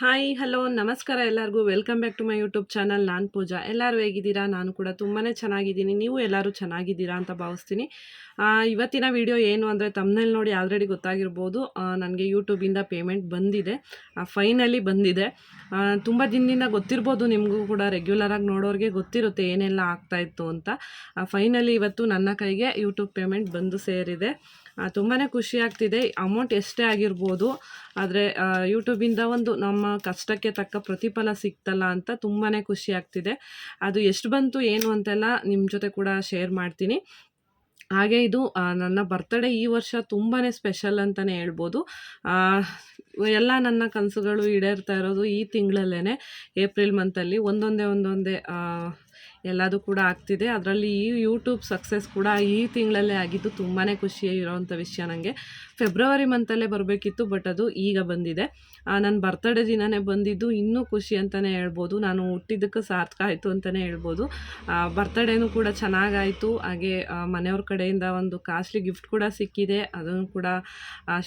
Hi hello ನಮಸ್ಕಾರ ಎಲ್ಲರಿಗೂ. Welcome back to my YouTube channel ನಾನು ಪೂಜಾ. ಎಲ್ಲರೂ ಹೇಗಿದ್ದೀರಾ? ನಾನು ಕೂಡ ತುಂಬಾ ಚೆನ್ನಾಗಿದ್ದೀನಿ. ನೀವು ಎಲ್ಲರೂ ಚೆನ್ನಾಗಿದ್ದೀರಾ ಅಂತ ಭಾವಿಸ್ತೀನಿ. ಇವತ್ತಿನ ವಿಡಿಯೋ ಏನು ಅಂದರೆ ತಮ್ಮನಲ್ಲಿ ನೋಡಿ ಆಲ್ರೆಡಿ ಗೊತ್ತಾಗಿರ್ಬೋದು. ನನಗೆ ಯೂಟ್ಯೂಬಿಂದ ಪೇಮೆಂಟ್ ಬಂದಿದೆ. ಫೈನಲಿ ಬಂದಿದೆ. ತುಂಬ ದಿನದಿಂದ ಗೊತ್ತಿರ್ಬೋದು ನಿಮಗೂ ಕೂಡ ರೆಗ್ಯುಲರಾಗಿ ನೋಡೋರಿಗೆ ಗೊತ್ತಿರುತ್ತೆ ಏನೆಲ್ಲ ಆಗ್ತಾಯಿತ್ತು ಅಂತ. ಫೈನಲಿ ಇವತ್ತು ನನ್ನ ಕೈಗೆ ಯೂಟ್ಯೂಬ್ ಪೇಮೆಂಟ್ ಬಂದು ಸೇರಿದೆ. ತುಂಬಾ ಖುಷಿ ಆಗ್ತಿದೆ. ಅಮೌಂಟ್ ಎಷ್ಟೇ ಆಗಿರ್ಬೋದು, ಆದರೆ ಯೂಟ್ಯೂಬಿಂದ ಒಂದು ನಮ್ಮ ಕಷ್ಟಕ್ಕೆ ತಕ್ಕ ಪ್ರತಿಫಲ ಸಿಕ್ತಲ್ಲ ಅಂತ ತುಂಬಾ ಖುಷಿ ಆಗ್ತಿದೆ. ಅದು ಎಷ್ಟು ಬಂತು, ಏನು ಅಂತೆಲ್ಲ ನಿಮ್ಮ ಜೊತೆ ಕೂಡ ಶೇರ್ ಮಾಡ್ತೀನಿ. ಹಾಗೆ ಇದು ನನ್ನ ಬರ್ತ್ಡೇ ಈ ವರ್ಷ ತುಂಬಾ ಸ್ಪೆಷಲ್ ಅಂತಲೇ ಹೇಳ್ಬೋದು. ಎಲ್ಲ ನನ್ನ ಕನಸುಗಳು ಈಡೇರ್ತಾ ಇರೋದು ಈ ತಿಂಗಳಲ್ಲೇ ಏಪ್ರಿಲ್ ಮಂತಲ್ಲಿ ಒಂದೊಂದೇ ಒಂದೊಂದೇ ಎಲ್ಲದೂ ಕೂಡ ಆಗ್ತಿದೆ. ಅದರಲ್ಲಿ ಈ ಯೂಟ್ಯೂಬ್ ಸಕ್ಸಸ್ ಕೂಡ ಈ ತಿಂಗಳಲ್ಲೇ ಆಗಿದ್ದು ತುಂಬಾ ಖುಷಿ ಇರೋವಂಥ ವಿಷಯ ನನಗೆ ಫೆಬ್ರವರಿ ಮಂತಲ್ಲೇ ಬರಬೇಕಿತ್ತು ಬಟ್ ಅದು ಈಗ ಬಂದಿದೆ. ನನ್ನ ಬರ್ತಡೇ ದಿನವೇ ಬಂದಿದ್ದು ಇನ್ನೂ ಖುಷಿ ಅಂತಲೇ ಹೇಳ್ಬೋದು. ನಾನು ಹುಟ್ಟಿದ್ದಕ್ಕೆ ಸಾರ್ಥಕ ಆಯಿತು ಅಂತಲೇ ಹೇಳ್ಬೋದು. ಬರ್ತಡೇನೂ ಕೂಡ ಚೆನ್ನಾಗಾಯಿತು. ಹಾಗೆ ಮನೆಯವ್ರ ಕಡೆಯಿಂದ ಒಂದು ಕಾಸ್ಟ್ಲಿ ಗಿಫ್ಟ್ ಕೂಡ ಸಿಕ್ಕಿದೆ. ಅದನ್ನು ಕೂಡ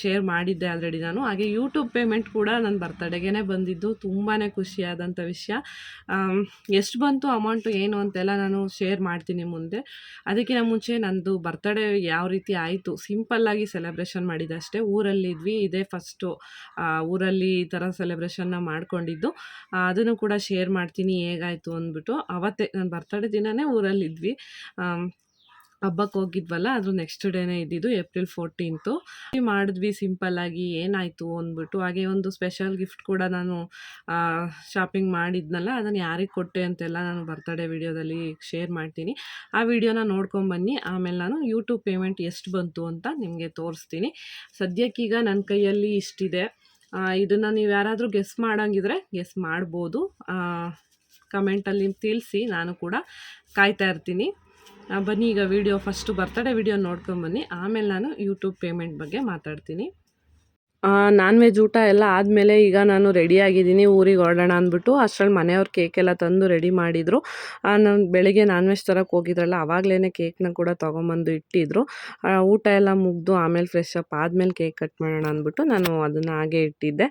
ಶೇರ್ ಮಾಡಿದ್ದೆ ಆಲ್ರೆಡಿ ನಾನು. ಹಾಗೆ ಯೂಟ್ಯೂಬ್ ಪೇಮೆಂಟ್ ಕೂಡ ನನ್ನ ಬರ್ತಡೇಗೆ ಬಂದಿದ್ದು. ತುಂಬಾ ಖುಷಿಯಾದಂಥ ವಿಷಯ. ಎಷ್ಟು ಬಂತು ಅಮೌಂಟು ಏನು ಅಂತೆಲ್ಲ ನಾನು ಶೇರ್ ಮಾಡ್ತೀನಿ ಮುಂದೆ. ಅದಕ್ಕಿಂತ ಮುಂಚೆ ನಂದು ಬರ್ತಡೇ ಯಾವ ರೀತಿ ಆಯಿತು ಸಿಂಪಲ್ಲಾಗಿ ಸೆಲೆಬ್ರೇಷನ್ ಮಾಡಿದಷ್ಟೇ. ಅಷ್ಟೇ ಊರಲ್ಲಿದ್ವಿ ಇದೇ ಫಸ್ಟು ಊರಲ್ಲಿ ಈ ಥರ ಸೆಲೆಬ್ರೇಷನ್ನ ಮಾಡ್ಕೊಂಡಿದ್ದು. ಅದನ್ನು ಕೂಡ ಶೇರ್ ಮಾಡ್ತೀನಿ, ಹೇಗಾಯಿತು ಅಂದ್ಬಿಟ್ಟು ಅವತ್ತೇ, ನನ್ನ ಬರ್ತಡೇ ದಿನವೇ ಊರಲ್ಲಿದ್ವಿ. ಹಬ್ಬಕ್ಕೆ ಹೋಗಿದ್ವಲ್ಲ ಅದ್ರ ನೆಕ್ಸ್ಟ್ ಡೇನೇ ಇದ್ದಿದ್ದು ಏಪ್ರಿಲ್ ಫೋರ್ಟೀನ್ತು ಮಾಡಿದ್ವಿ ಸಿಂಪಲ್ಲಾಗಿ ಏನಾಯಿತು ಅಂದ್ಬಿಟ್ಟು, ಹಾಗೆ ಒಂದು ಸ್ಪೆಷಲ್ ಗಿಫ್ಟ್ ಕೂಡ ನಾನು ಶಾಪಿಂಗ್ ಮಾಡಿದ್ನಲ್ಲ, ಅದನ್ನು ಯಾರಿಗೆ ಕೊಟ್ಟೆ ಅಂತೆಲ್ಲ ನಾನು ಬರ್ತಡೇ ವಿಡಿಯೋದಲ್ಲಿ ಶೇರ್ ಮಾಡ್ತೀನಿ. ಆ ವಿಡಿಯೋನ ನೋಡ್ಕೊಂಬನ್ನಿ ಆಮೇಲೆ ನಾನು ಯೂಟ್ಯೂಬ್ ಪೇಮೆಂಟ್ ಎಷ್ಟು ಬಂತು ಅಂತ ನಿಮಗೆ ತೋರಿಸ್ತೀನಿ. ಸದ್ಯಕ್ಕೀಗ ನನ್ನ ಕೈಯಲ್ಲಿ ಇಷ್ಟಿದೆ. ಇದನ್ನು ನೀವು ಯಾರಾದರೂ ಗೆಸ್ ಮಾಡೋಂಗಿದ್ರೆ ಗೆಸ್ ಮಾಡ್ಬೋದು. ಕಮೆಂಟಲ್ಲಿ ತಿಳಿಸಿ, ನಾನು ಕೂಡ ಕಾಯ್ತಾ ಇರ್ತೀನಿ. ಬನ್ನಿ ಈಗ ವಿಡಿಯೋ ಫಸ್ಟು ಬರ್ತಡೇ ವಿಡಿಯೋ ನೋಡ್ಕೊಂಬನ್ನಿ ಆಮೇಲೆ ನಾನು ಯೂಟ್ಯೂಬ್ ಪೇಮೆಂಟ್ ಬಗ್ಗೆ ಮಾತಾಡ್ತೀನಿ. ನಾನ್ ವೆಜ್ ಊಟ ಎಲ್ಲ ಆದಮೇಲೆ ಈಗ ನಾನು ರೆಡಿ ಆಗಿದ್ದೀನಿ, ಊರಿಗೆ ಹೊರಡೋಣ ಅಂದ್ಬಿಟ್ಟು ಅಷ್ಟ್ರಲ್ಲಿ ಮನೆಯವ್ರು ಕೇಕೆಲ್ಲ ತಂದು ರೆಡಿ ಮಾಡಿದರು. ನಾನು ಬೆಳಿಗ್ಗೆ ನಾನ್ ವೆಜ್ ತರಕ್ಕೆ ಹೋಗಿದ್ರಲ್ಲ ಆವಾಗಲೇ ಕೇಕ್ನ ಕೂಡ ತೊಗೊಂಬಂದು ಇಟ್ಟಿದ್ರು. ಊಟ ಎಲ್ಲ ಮುಗಿದು ಆಮೇಲೆ ಫ್ರೆಶ್ ಅಪ್ ಆದಮೇಲೆ ಕೇಕ್ ಕಟ್ ಮಾಡೋಣ ಅಂದ್ಬಿಟ್ಟು ನಾನು ಅದನ್ನು ಹಾಗೆ ಇಟ್ಟಿದ್ದೆ.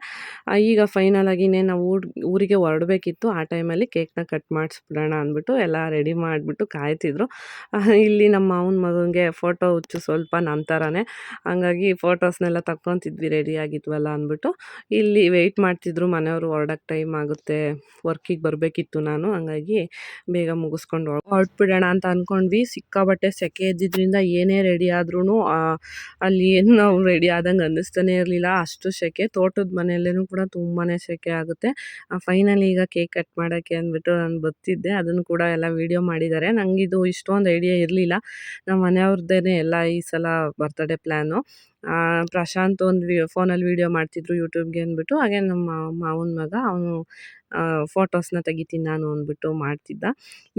ಈಗ ಫೈನಲ್ ಆಗಿನೇ ನಾವು ಊರ್, ಊರಿಗೆ ಹೊರಡಬೇಕಿತ್ತು, ಆ ಟೈಮಲ್ಲಿ ಕೇಕ್ನ ಕಟ್ ಮಾಡಿಸ್ಬಿಡೋಣ ಅಂದ್ಬಿಟ್ಟು ಎಲ್ಲ ರೆಡಿ ಮಾಡಿಬಿಟ್ಟು ಕಾಯ್ತಿದ್ರು. ಇಲ್ಲಿ ನಮ್ಮ ಮಾವನ ಮಗನಿಗೆ ಫೋಟೋ ಹುಚ್ಚು ಸ್ವಲ್ಪ ನಮ್ಮ ಥರನೇ ಹಂಗಾಗಿ ಫೋಟೋಸ್ನೆಲ್ಲ ತಗೊತಿದ್ವಿ ರೆಡಿ ಆಗಿದ್ವಲ್ಲ ಅಂದ್ಬಿಟ್ಟು ಇಲ್ಲಿ ವೆಯ್ಟ್ ಮಾಡ್ತಿದ್ರು. ಮನೆಯವರು ಹೊರಡಕ್ಕೆ ಟೈಮ್ ಆಗುತ್ತೆ. ವರ್ಕಿಗೆ ಬರಬೇಕಿತ್ತು ನಾನು. ಹಂಗಾಗಿ ಬೇಗ ಮುಗಿಸ್ಕೊಂಡು ಹೊರಟ್ಬಿಡೋಣ ಅಂತ ಅಂದ್ಕೊಂಡ್ವಿ ಸಿಕ್ಕಾಬಟ್ಟೆ ಸೆಕೆ ಇದ್ದಿದ್ದರಿಂದ ಏನೇ ರೆಡಿ ಆದ್ರೂ ಅಲ್ಲಿ ಏನು ನಾವು ರೆಡಿ ಆದಂಗೆ ಅನ್ನಿಸ್ತಾನೆ ಇರಲಿಲ್ಲ. ಅಷ್ಟು ಸೆಕೆ. ತೋಟದ ಮನೆಯಲ್ಲೇ ಕೂಡ ತುಂಬಾ ಸೆಕೆ ಆಗುತ್ತೆ. ಫೈನಲಿ ಈಗ ಕೇಕ್ ಕಟ್ ಮಾಡೋಕ್ಕೆ ಅಂದ್ಬಿಟ್ಟು ನಾನು ಬರ್ತಿದ್ದೆ. ಅದನ್ನು ಕೂಡ ಎಲ್ಲ ವೀಡಿಯೋ ಮಾಡಿದ್ದಾರೆ. ನನಗಿದು ಇಷ್ಟೊಂದು ಐಡಿಯಾ ಇರಲಿಲ್ಲ. ನಮ್ಮ ಮನೆಯವ್ರದ್ದೇ ಎಲ್ಲ ಈ ಸಲ ಬರ್ತಡೇ ಪ್ಲ್ಯಾನು ಪ್ರಶಾಂತ್ ಒಂದು ವಿ ಫೋನಲ್ಲಿ ವೀಡಿಯೋ ಮಾಡ್ತಿದ್ದರು ಯೂಟ್ಯೂಬ್ಗೆ ಅಂದ್ಬಿಟ್ಟು ಹಾಗೆ ನಮ್ಮ ಮಾವನ ಮಗ ಅವನು ಫೋಟೋಸ್ನ ತೆಗಿತೀನಿ ನಾನು ಅಂದ್ಬಿಟ್ಟು ಮಾಡ್ತಿದ್ದ.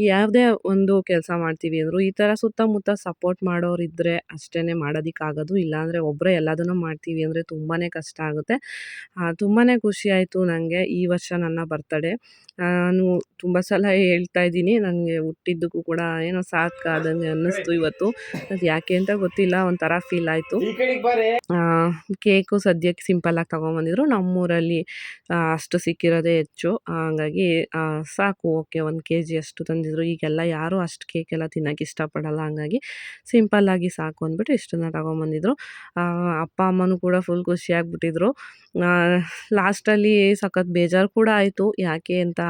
ಯಾವುದೇ ಒಂದು ಕೆಲಸ ಮಾಡ್ತೀವಿ ಅಂದರು ಈ ಥರ ಸುತ್ತಮುತ್ತ ಸಪೋರ್ಟ್ ಮಾಡೋರಿದ್ದರೆ ಅಷ್ಟೇ ಮಾಡೋದಕ್ಕಾಗೋದು. ಇಲ್ಲಾಂದರೆ ಒಬ್ಬರೇ ಎಲ್ಲದನ್ನು ಮಾಡ್ತೀವಿ ಅಂದರೆ ತುಂಬಾ ಕಷ್ಟ ಆಗುತ್ತೆ. ತುಂಬಾ ಖುಷಿಯಾಯಿತು ಆಯಿತು ನನಗೆ ಈ ವರ್ಷ ನನ್ನ ಬರ್ತಡೇ ನಾನು ತುಂಬ ಸಲ ಹೇಳ್ತಾ ಇದ್ದೀನಿ ನನಗೆ ಹುಟ್ಟಿದ್ದಕ್ಕೂ ಕೂಡ ಏನೋ ಸಾಕು ಆದಂಗೆ ಅನ್ನಿಸ್ತು ಇವತ್ತು. ಅದು ಯಾಕೆ ಅಂತ ಗೊತ್ತಿಲ್ಲ ಒಂಥರ ಫೀಲ್ ಆಯಿತು. ಕೇಕು ಸದ್ಯಕ್ಕೆ ಸಿಂಪಲ್ಲಾಗಿ ತೊಗೊಂಬಂದಿದ್ರು. ನಮ್ಮೂರಲ್ಲಿ ಅಷ್ಟು ಸಿಕ್ಕಿರೋದೇ ಹೆಚ್ಚು. ಹಂಗಾಗಿ ಸಾಕು, ಓಕೆ, ಒಂದು ಕೆ ಜಿ ಅಷ್ಟು ತಂದಿದ್ರು. ಈಗೆಲ್ಲ ಯಾರೂ ಅಷ್ಟು ಕೇಕೆಲ್ಲ ತಿನ್ನೋಕ್ಕೆ ಇಷ್ಟಪಡಲ್ಲ. ಹಂಗಾಗಿ ಸಿಂಪಲ್ಲಾಗಿ ಸಾಕು ಅಂದ್ಬಿಟ್ಟು ಇಷ್ಟನ್ನ ತಗೊಂಬಂದಿದ್ರು. ಅಪ್ಪ, ಅಮ್ಮನೂ ಕೂಡ ಫುಲ್ ಖುಷಿಯಾಗ್ಬಿಟ್ಟಿದ್ರು. ಲಾಸ್ಟಲ್ಲಿ ಸಖತ್ ಬೇಜಾರು ಕೂಡ ಆಯಿತು. ಯಾಕೆ ಅಂತ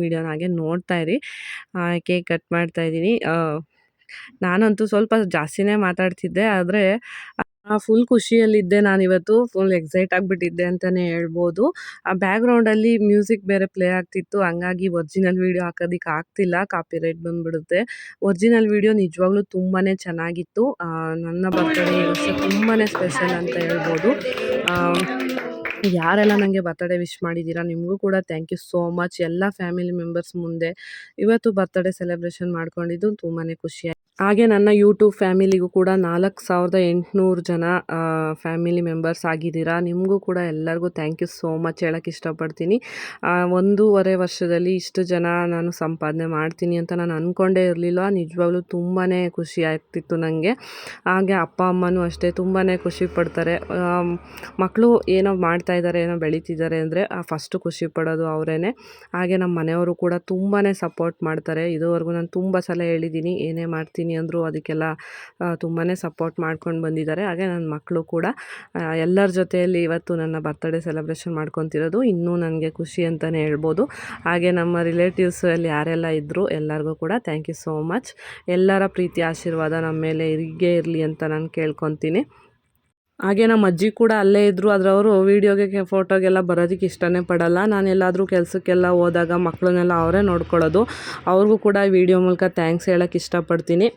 ವೀಡಿಯೋನ ಹಾಗೆ ನೋಡ್ತಾ ಇರಿ. ಕೇಕ್ ಕಟ್ ಮಾಡ್ತಾ ಇದ್ದೀನಿ. ನಾನಂತೂ ಸ್ವಲ್ಪ ಜಾಸ್ತಿನೇ ಮಾತಾಡ್ತಿದ್ದೆ, ಆದರೆ ಫುಲ್ ಖುಷಿಯಲ್ಲಿದ್ದೆ ನಾನಿವತ್ತು ಫುಲ್ ಎಕ್ಸೈಟ್ ಆಗಿಬಿಟ್ಟಿದ್ದೆ ಅಂತಲೇ ಹೇಳ್ಬೋದು. ಆ ಬ್ಯಾಗ್ರೌಂಡಲ್ಲಿ ಮ್ಯೂಸಿಕ್ ಬೇರೆ ಪ್ಲೇ ಆಗ್ತಿತ್ತು, ಹಂಗಾಗಿ ಒರ್ಜಿನಲ್ ವೀಡಿಯೋ ಹಾಕೋದಕ್ಕೆ ಆಗ್ತಿಲ್ಲ ಕಾಪಿರೈಟ್ ಬಂದ್ಬಿಡುತ್ತೆ. ಒರ್ಜಿನಲ್ ವೀಡಿಯೋ ನಿಜವಾಗ್ಲೂ ತುಂಬಾ ಚೆನ್ನಾಗಿತ್ತು. ನನ್ನ ಬರ್ತಡೇ ಈ ವರ್ಷ ತುಂಬಾ ಸ್ಪೆಷಲ್ ಅಂತ ಹೇಳ್ಬೋದು. ಯಾರೆಲ್ಲ ನನಗೆ ಬರ್ತಡೇ ವಿಶ್ ಮಾಡಿದ್ದೀರಾ ನಿಮಗೂ ಕೂಡ ಥ್ಯಾಂಕ್ ಯು ಸೋ ಮಚ್ ಎಲ್ಲ ಫ್ಯಾಮಿಲಿ ಮೆಂಬರ್ಸ್ ಮುಂದೆ. ಇವತ್ತು ಬರ್ತಡೇ ಸೆಲೆಬ್ರೇಷನ್ ಮಾಡ್ಕೊಂಡಿದ್ದು ತುಂಬಾ ಖುಷಿ ಹಾಗೆ ನನ್ನ ಯೂಟ್ಯೂಬ್ ಫ್ಯಾಮಿಲಿಗೂ ಕೂಡ ನಾಲ್ಕು ಸಾವಿರದ ಎಂಟುನೂರು ಜನ ಫ್ಯಾಮಿಲಿ ಮೆಂಬರ್ಸ್ ಆಗಿದ್ದೀರಾ. ನಿಮಗೂ ಕೂಡ ಎಲ್ಲರಿಗೂ ಥ್ಯಾಂಕ್ ಯು ಸೋ ಮಚ್ ಹೇಳೋಕ್ಕೆ ಇಷ್ಟಪಡ್ತೀನಿ. ಒಂದೂವರೆ ವರ್ಷದಲ್ಲಿ ಇಷ್ಟು ಜನ ನಾನು ಸಂಪಾದನೆ ಮಾಡ್ತೀನಿ ಅಂತ ನಾನು ಅಂದ್ಕೊಂಡೇ ಇರಲಿಲ್ಲ ನಿಜವಾಗ್ಲೂ ತುಂಬಾ ಖುಷಿ ಆಗ್ತಿತ್ತು ನನಗೆ ಹಾಗೆ ಅಪ್ಪ, ಅಮ್ಮನೂ ಅಷ್ಟೇ ತುಂಬಾ ಖುಷಿ ಪಡ್ತಾರೆ. ಮಕ್ಕಳು ಏನೋ ಮಾಡ್ತಾ ಇದ್ದಾರೆ, ಏನೋ ಬೆಳೀತಿದ್ದಾರೆ ಅಂದರೆ ಫಸ್ಟು ಖುಷಿ ಪಡೋದು ಅವರೇ ಹಾಗೆ ನಮ್ಮ ಮನೆಯವರು ಕೂಡ ತುಂಬಾ ಸಪೋರ್ಟ್ ಮಾಡ್ತಾರೆ. ಇದುವರೆಗೂ ನಾನು ತುಂಬ ಸಲ ಹೇಳಿದ್ದೀನಿ, ಏನೇ ಮಾಡ್ತೀನಿ ಅಂದರೂ ಅದಕ್ಕೆಲ್ಲ ತುಂಬಾ ಸಪೋರ್ಟ್ ಮಾಡ್ಕೊಂಡು ಬಂದಿದ್ದಾರೆ. ಹಾಗೆ ನನ್ನ ಮಕ್ಕಳು ಕೂಡ ಎಲ್ಲರ ಜೊತೆಯಲ್ಲಿ ಇವತ್ತು ನನ್ನ ಬರ್ತ್ಡೇ ಸೆಲೆಬ್ರೇಷನ್ ಮಾಡ್ಕೊತಿರೋದು ಇನ್ನೂ ನನಗೆ ಖುಷಿ ಅಂತಲೇ ಹೇಳ್ಬೋದು. ಹಾಗೆ ನಮ್ಮ ರಿಲೇಟಿವ್ಸ್ ಅಲ್ಲಿ ಯಾರೆಲ್ಲ ಇದ್ದರು ಎಲ್ಲರಿಗೂ ಕೂಡ ಥ್ಯಾಂಕ್ ಯು ಸೋ ಮಚ್ ಎಲ್ಲರ ಪ್ರೀತಿ ಆಶೀರ್ವಾದ ನಮ್ಮ ಮೇಲೆ ಹೀಗೆ ಇರಲಿ ಅಂತ ನಾನು ಕೇಳ್ಕೊತೀನಿ. ಹಾಗೆ ನಮ್ಮ ಅಜ್ಜಿ ಕೂಡ ಅಲ್ಲೇ ಇದ್ದರು ಆದರೆ ಅವರು ವೀಡಿಯೋಗೆ ಫೋಟೋಗೆಲ್ಲ ಬರೋದಕ್ಕೆ ಇಷ್ಟನೇ ಪಡಲ್ಲ. ನಾನು ಎಲ್ಲಾದರೂ ಕೆಲಸಕ್ಕೆಲ್ಲ ಹೋದಾಗ ಮಕ್ಕಳನ್ನೆಲ್ಲ ಅವರೇ ನೋಡ್ಕೊಳ್ಳೋದು. ಅವ್ರಿಗೂ ಕೂಡ ವೀಡಿಯೋ ಮೂಲಕ ಥ್ಯಾಂಕ್ಸ್ ಹೇಳೋಕ್ಕೆ ಇಷ್ಟಪಡ್ತೀನಿ.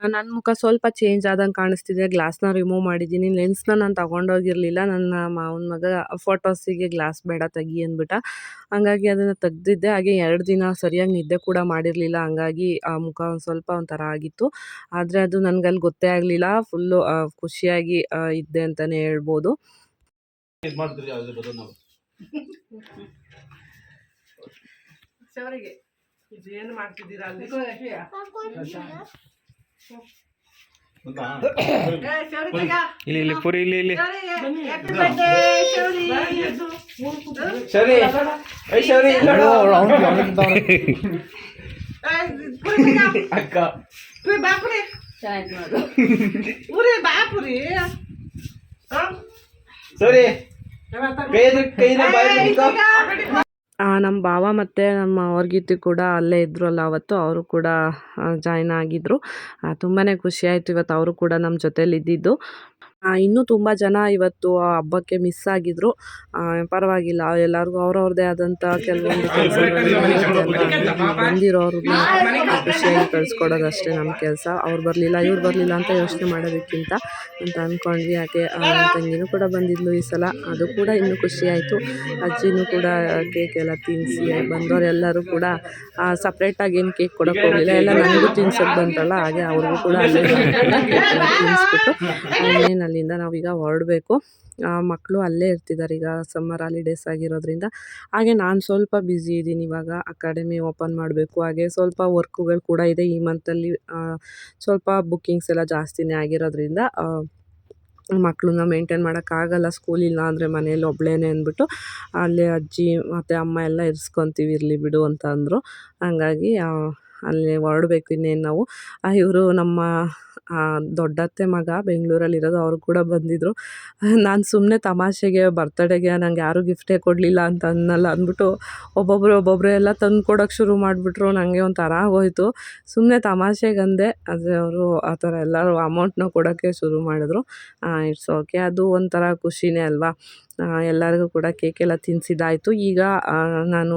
ನನ್ನ ಮುಖ ಸ್ವಲ್ಪ ಚೇಂಜ್ ಆದಂಗೆ ಕಾಣಿಸ್ತಿದೆ. ಗ್ಲಾಸ್ನ ರಿಮೂವ್ ಮಾಡಿದ್ದೀನಿ. ಲೆನ್ಸ್ನ ನಾನು ತಗೊಂಡೋಗಿರಲಿಲ್ಲ. ನನ್ನ ಮಾವನ ಮಗ ಫೋಟೋಸಿಗೆ ಗ್ಲಾಸ್ ಬೇಡ ತೆಗಿ ಅಂದ್ಬಿಟ್ಟ. ಹಂಗಾಗಿ ಅದನ್ನು ತೆಗ್ದಿದ್ದೆ. ಹಾಗೆ ಎರಡು ದಿನ ಸರಿಯಾಗಿ ನಿದ್ದೆ ಕೂಡ ಮಾಡಿರಲಿಲ್ಲ. ಹಂಗಾಗಿ ಆ ಮುಖ ಒಂದು ಸ್ವಲ್ಪ ಒಂಥರ ಆಗಿತ್ತು. ಆದರೆ ಅದು ನನಗಲ್ಲಿ ಗೊತ್ತೇ ಆಗಲಿಲ್ಲ. ಫುಲ್ಲು ಖುಷಿಯಾಗಿ ಇದ್ದೆ ಅಂತಲೇ ಹೇಳ್ಬೋದು. ಮಾಡ್ತಿದ್ದೀರಾ ಅಲ್ಲಿ? ಇಲ್ಲಿ ಇಲ್ಲಿ ಪುರಿ ಇಲ್ಲಿ ಇಲ್ಲಿ ಸರಿ ಏ ಸರಿ ಇಲ್ಲ ಅಕ್ಕ ಸರಿ ಕೈ ಎದುರು ಕೈನ ಬಾಯಿ ಹಿಡ್ಕೊ. ಆ, ನಮ್ಮ ಭಾವ ಮತ್ತು ನಮ್ಮ ಅವ್ರಗೀತಿ ಕೂಡ ಅಲ್ಲೇ ಇದ್ರಲ್ಲ ಅವತ್ತು, ಅವರು ಕೂಡ ಜಾಯ್ನ್ ಆಗಿದ್ದರು ತುಂಬಾ ಖುಷಿಯಾಯಿತು ಇವತ್ತು ಅವರು ಕೂಡ ನಮ್ಮ ಜೊತೇಲಿ ಇದ್ದಿದ್ದು ಇನ್ನೂ ತುಂಬ ಜನ ಇವತ್ತು ಆ ಹಬ್ಬಕ್ಕೆ ಮಿಸ್ ಆಗಿದ್ರು. ಪರವಾಗಿಲ್ಲ ಎಲ್ಲರಿಗೂ ಅವ್ರವ್ರದ್ದೇ ಆದಂಥ ಕೆಲವೊಂದು ಬಂದಿರೋರು ಬಂದಿರೋರನ್ನ ಖುಷಿಯಾಗಿ ಕಳಿಸ್ಕೊಡೋದು ಅಷ್ಟೇ ನಮ್ಮ ಕೆಲಸ. ಅವ್ರು ಬರಲಿಲ್ಲ ಇವ್ರು ಬರಲಿಲ್ಲ ಅಂತ ಯೋಚನೆ ಮಾಡೋದಕ್ಕಿಂತ ಅಂತ ಅಂದ್ಕೊಂಡ್ವಿ ಹಾಗೆ ತಂಗಿನೂ ಕೂಡ ಬಂದಿದ್ಲು ಈ ಸಲ. ಅದು ಕೂಡ ಇನ್ನೂ ಖುಷಿ ಆಯಿತು. ಅಜ್ಜಿನೂ ಕೂಡ ಕೇಕ್ ಎಲ್ಲ ತಿನ್ನಿಸಿ ಬಂದವರೆಲ್ಲರೂ ಕೂಡ ಸಪ್ರೇಟಾಗಿ ಏನು ಕೇಕ್ ಕೊಡೋಕೆ ಹೋಗಲಿಲ್ಲ. ಎಲ್ಲ ನನಗೂ ತಿನ್ಸೋದು ಬಂತಲ್ಲ ಹಾಗೆ ಅವ್ರಿಗೂ ಕೂಡ ಅಲ್ಲೇ ತಿನ್ನಿಸ್ಬಿಟ್ಟು ಅಲ್ಲಿಂದ ನಾವೀಗ ಹೊರಡಬೇಕು. ಮಕ್ಕಳು ಅಲ್ಲೇ ಇರ್ತಿದ್ದಾರೆ ಈಗ ಸಮ್ಮರ್ ಹಾಲಿಡೇಸ್ ಆಗಿರೋದ್ರಿಂದ. ಹಾಗೆ ನಾನು ಸ್ವಲ್ಪ ಬ್ಯುಸಿ ಇದ್ದೀನಿ ಇವಾಗ. ಅಕಾಡೆಮಿ ಓಪನ್ ಮಾಡಬೇಕು. ಹಾಗೆ ಸ್ವಲ್ಪ ವರ್ಕುಗಳು ಕೂಡ ಇದೆ ಈ ಮಂತಲ್ಲಿ ಸ್ವಲ್ಪ ಬುಕ್ಕಿಂಗ್ಸ್ ಎಲ್ಲ ಜಾಸ್ತಿನೇ ಆಗಿರೋದ್ರಿಂದ ಮಕ್ಕಳನ್ನ ಮೇಂಟೈನ್ ಮಾಡೋಕ್ಕಾಗಲ್ಲ ಸ್ಕೂಲ್ ಇಲ್ಲ ಅಂದರೆ ಮನೇಲಿ ಒಬ್ಳೇನೆ ಅಂದ್ಬಿಟ್ಟು ಅಲ್ಲೇ ಅಜ್ಜಿ, ಮತ್ತು ಅಮ್ಮ ಎಲ್ಲ ಇರಿಸ್ಕೊತೀವಿ ಇರಲಿ ಬಿಡು ಅಂತ ಅಂದರು. ಹಂಗಾಗಿ ಅಲ್ಲಿ ಹೊರಡ್ಬೇಕು ಇನ್ನೇನು ನಾವು. ಇವರು ನಮ್ಮ ದೊಡ್ಡತ್ತೆ ಮಗ ಬೆಂಗಳೂರಲ್ಲಿರೋದು ಅವರು ಕೂಡ ಬಂದಿದ್ದರು ನಾನು ಸುಮ್ಮನೆ ತಮಾಷೆಗೆ ಬರ್ತಡೇಗೆ ನಂಗೆ ಯಾರೂ ಗಿಫ್ಟೇ ಕೊಡಲಿಲ್ಲ ಅಂತ ಅನ್ನಲ್ಲ ಅಂದ್ಬಿಟ್ಟು ಒಬ್ಬೊಬ್ಬರು ಒಬ್ಬೊಬ್ಬರು ಎಲ್ಲ ತಂದು ಕೊಡೋಕೆ ಶುರು ಮಾಡಿಬಿಟ್ರು. ನನಗೆ ಒಂಥರ ಆಗೋಯಿತು. ಸುಮ್ಮನೆ ತಮಾಷೆಗೆ ಅಂದೆ, ಆದರೆ ಅವರು ಆ ಥರ ಎಲ್ಲರೂ ಅಮೌಂಟ್ನ ಕೊಡೋಕ್ಕೆ ಶುರು ಮಾಡಿದ್ರು. ಇಟ್ಸ್ ಓಕೆ ಅದು ಒಂಥರ ಖುಷಿನೇ ಅಲ್ವಾ? ಎಲ್ಲರಿಗೂ ಕೂಡ ಕೇಕ್ ಎಲ್ಲ ತಿನ್ನಿಸಿದ್ದಾಯಿತು ಈಗ ನಾನು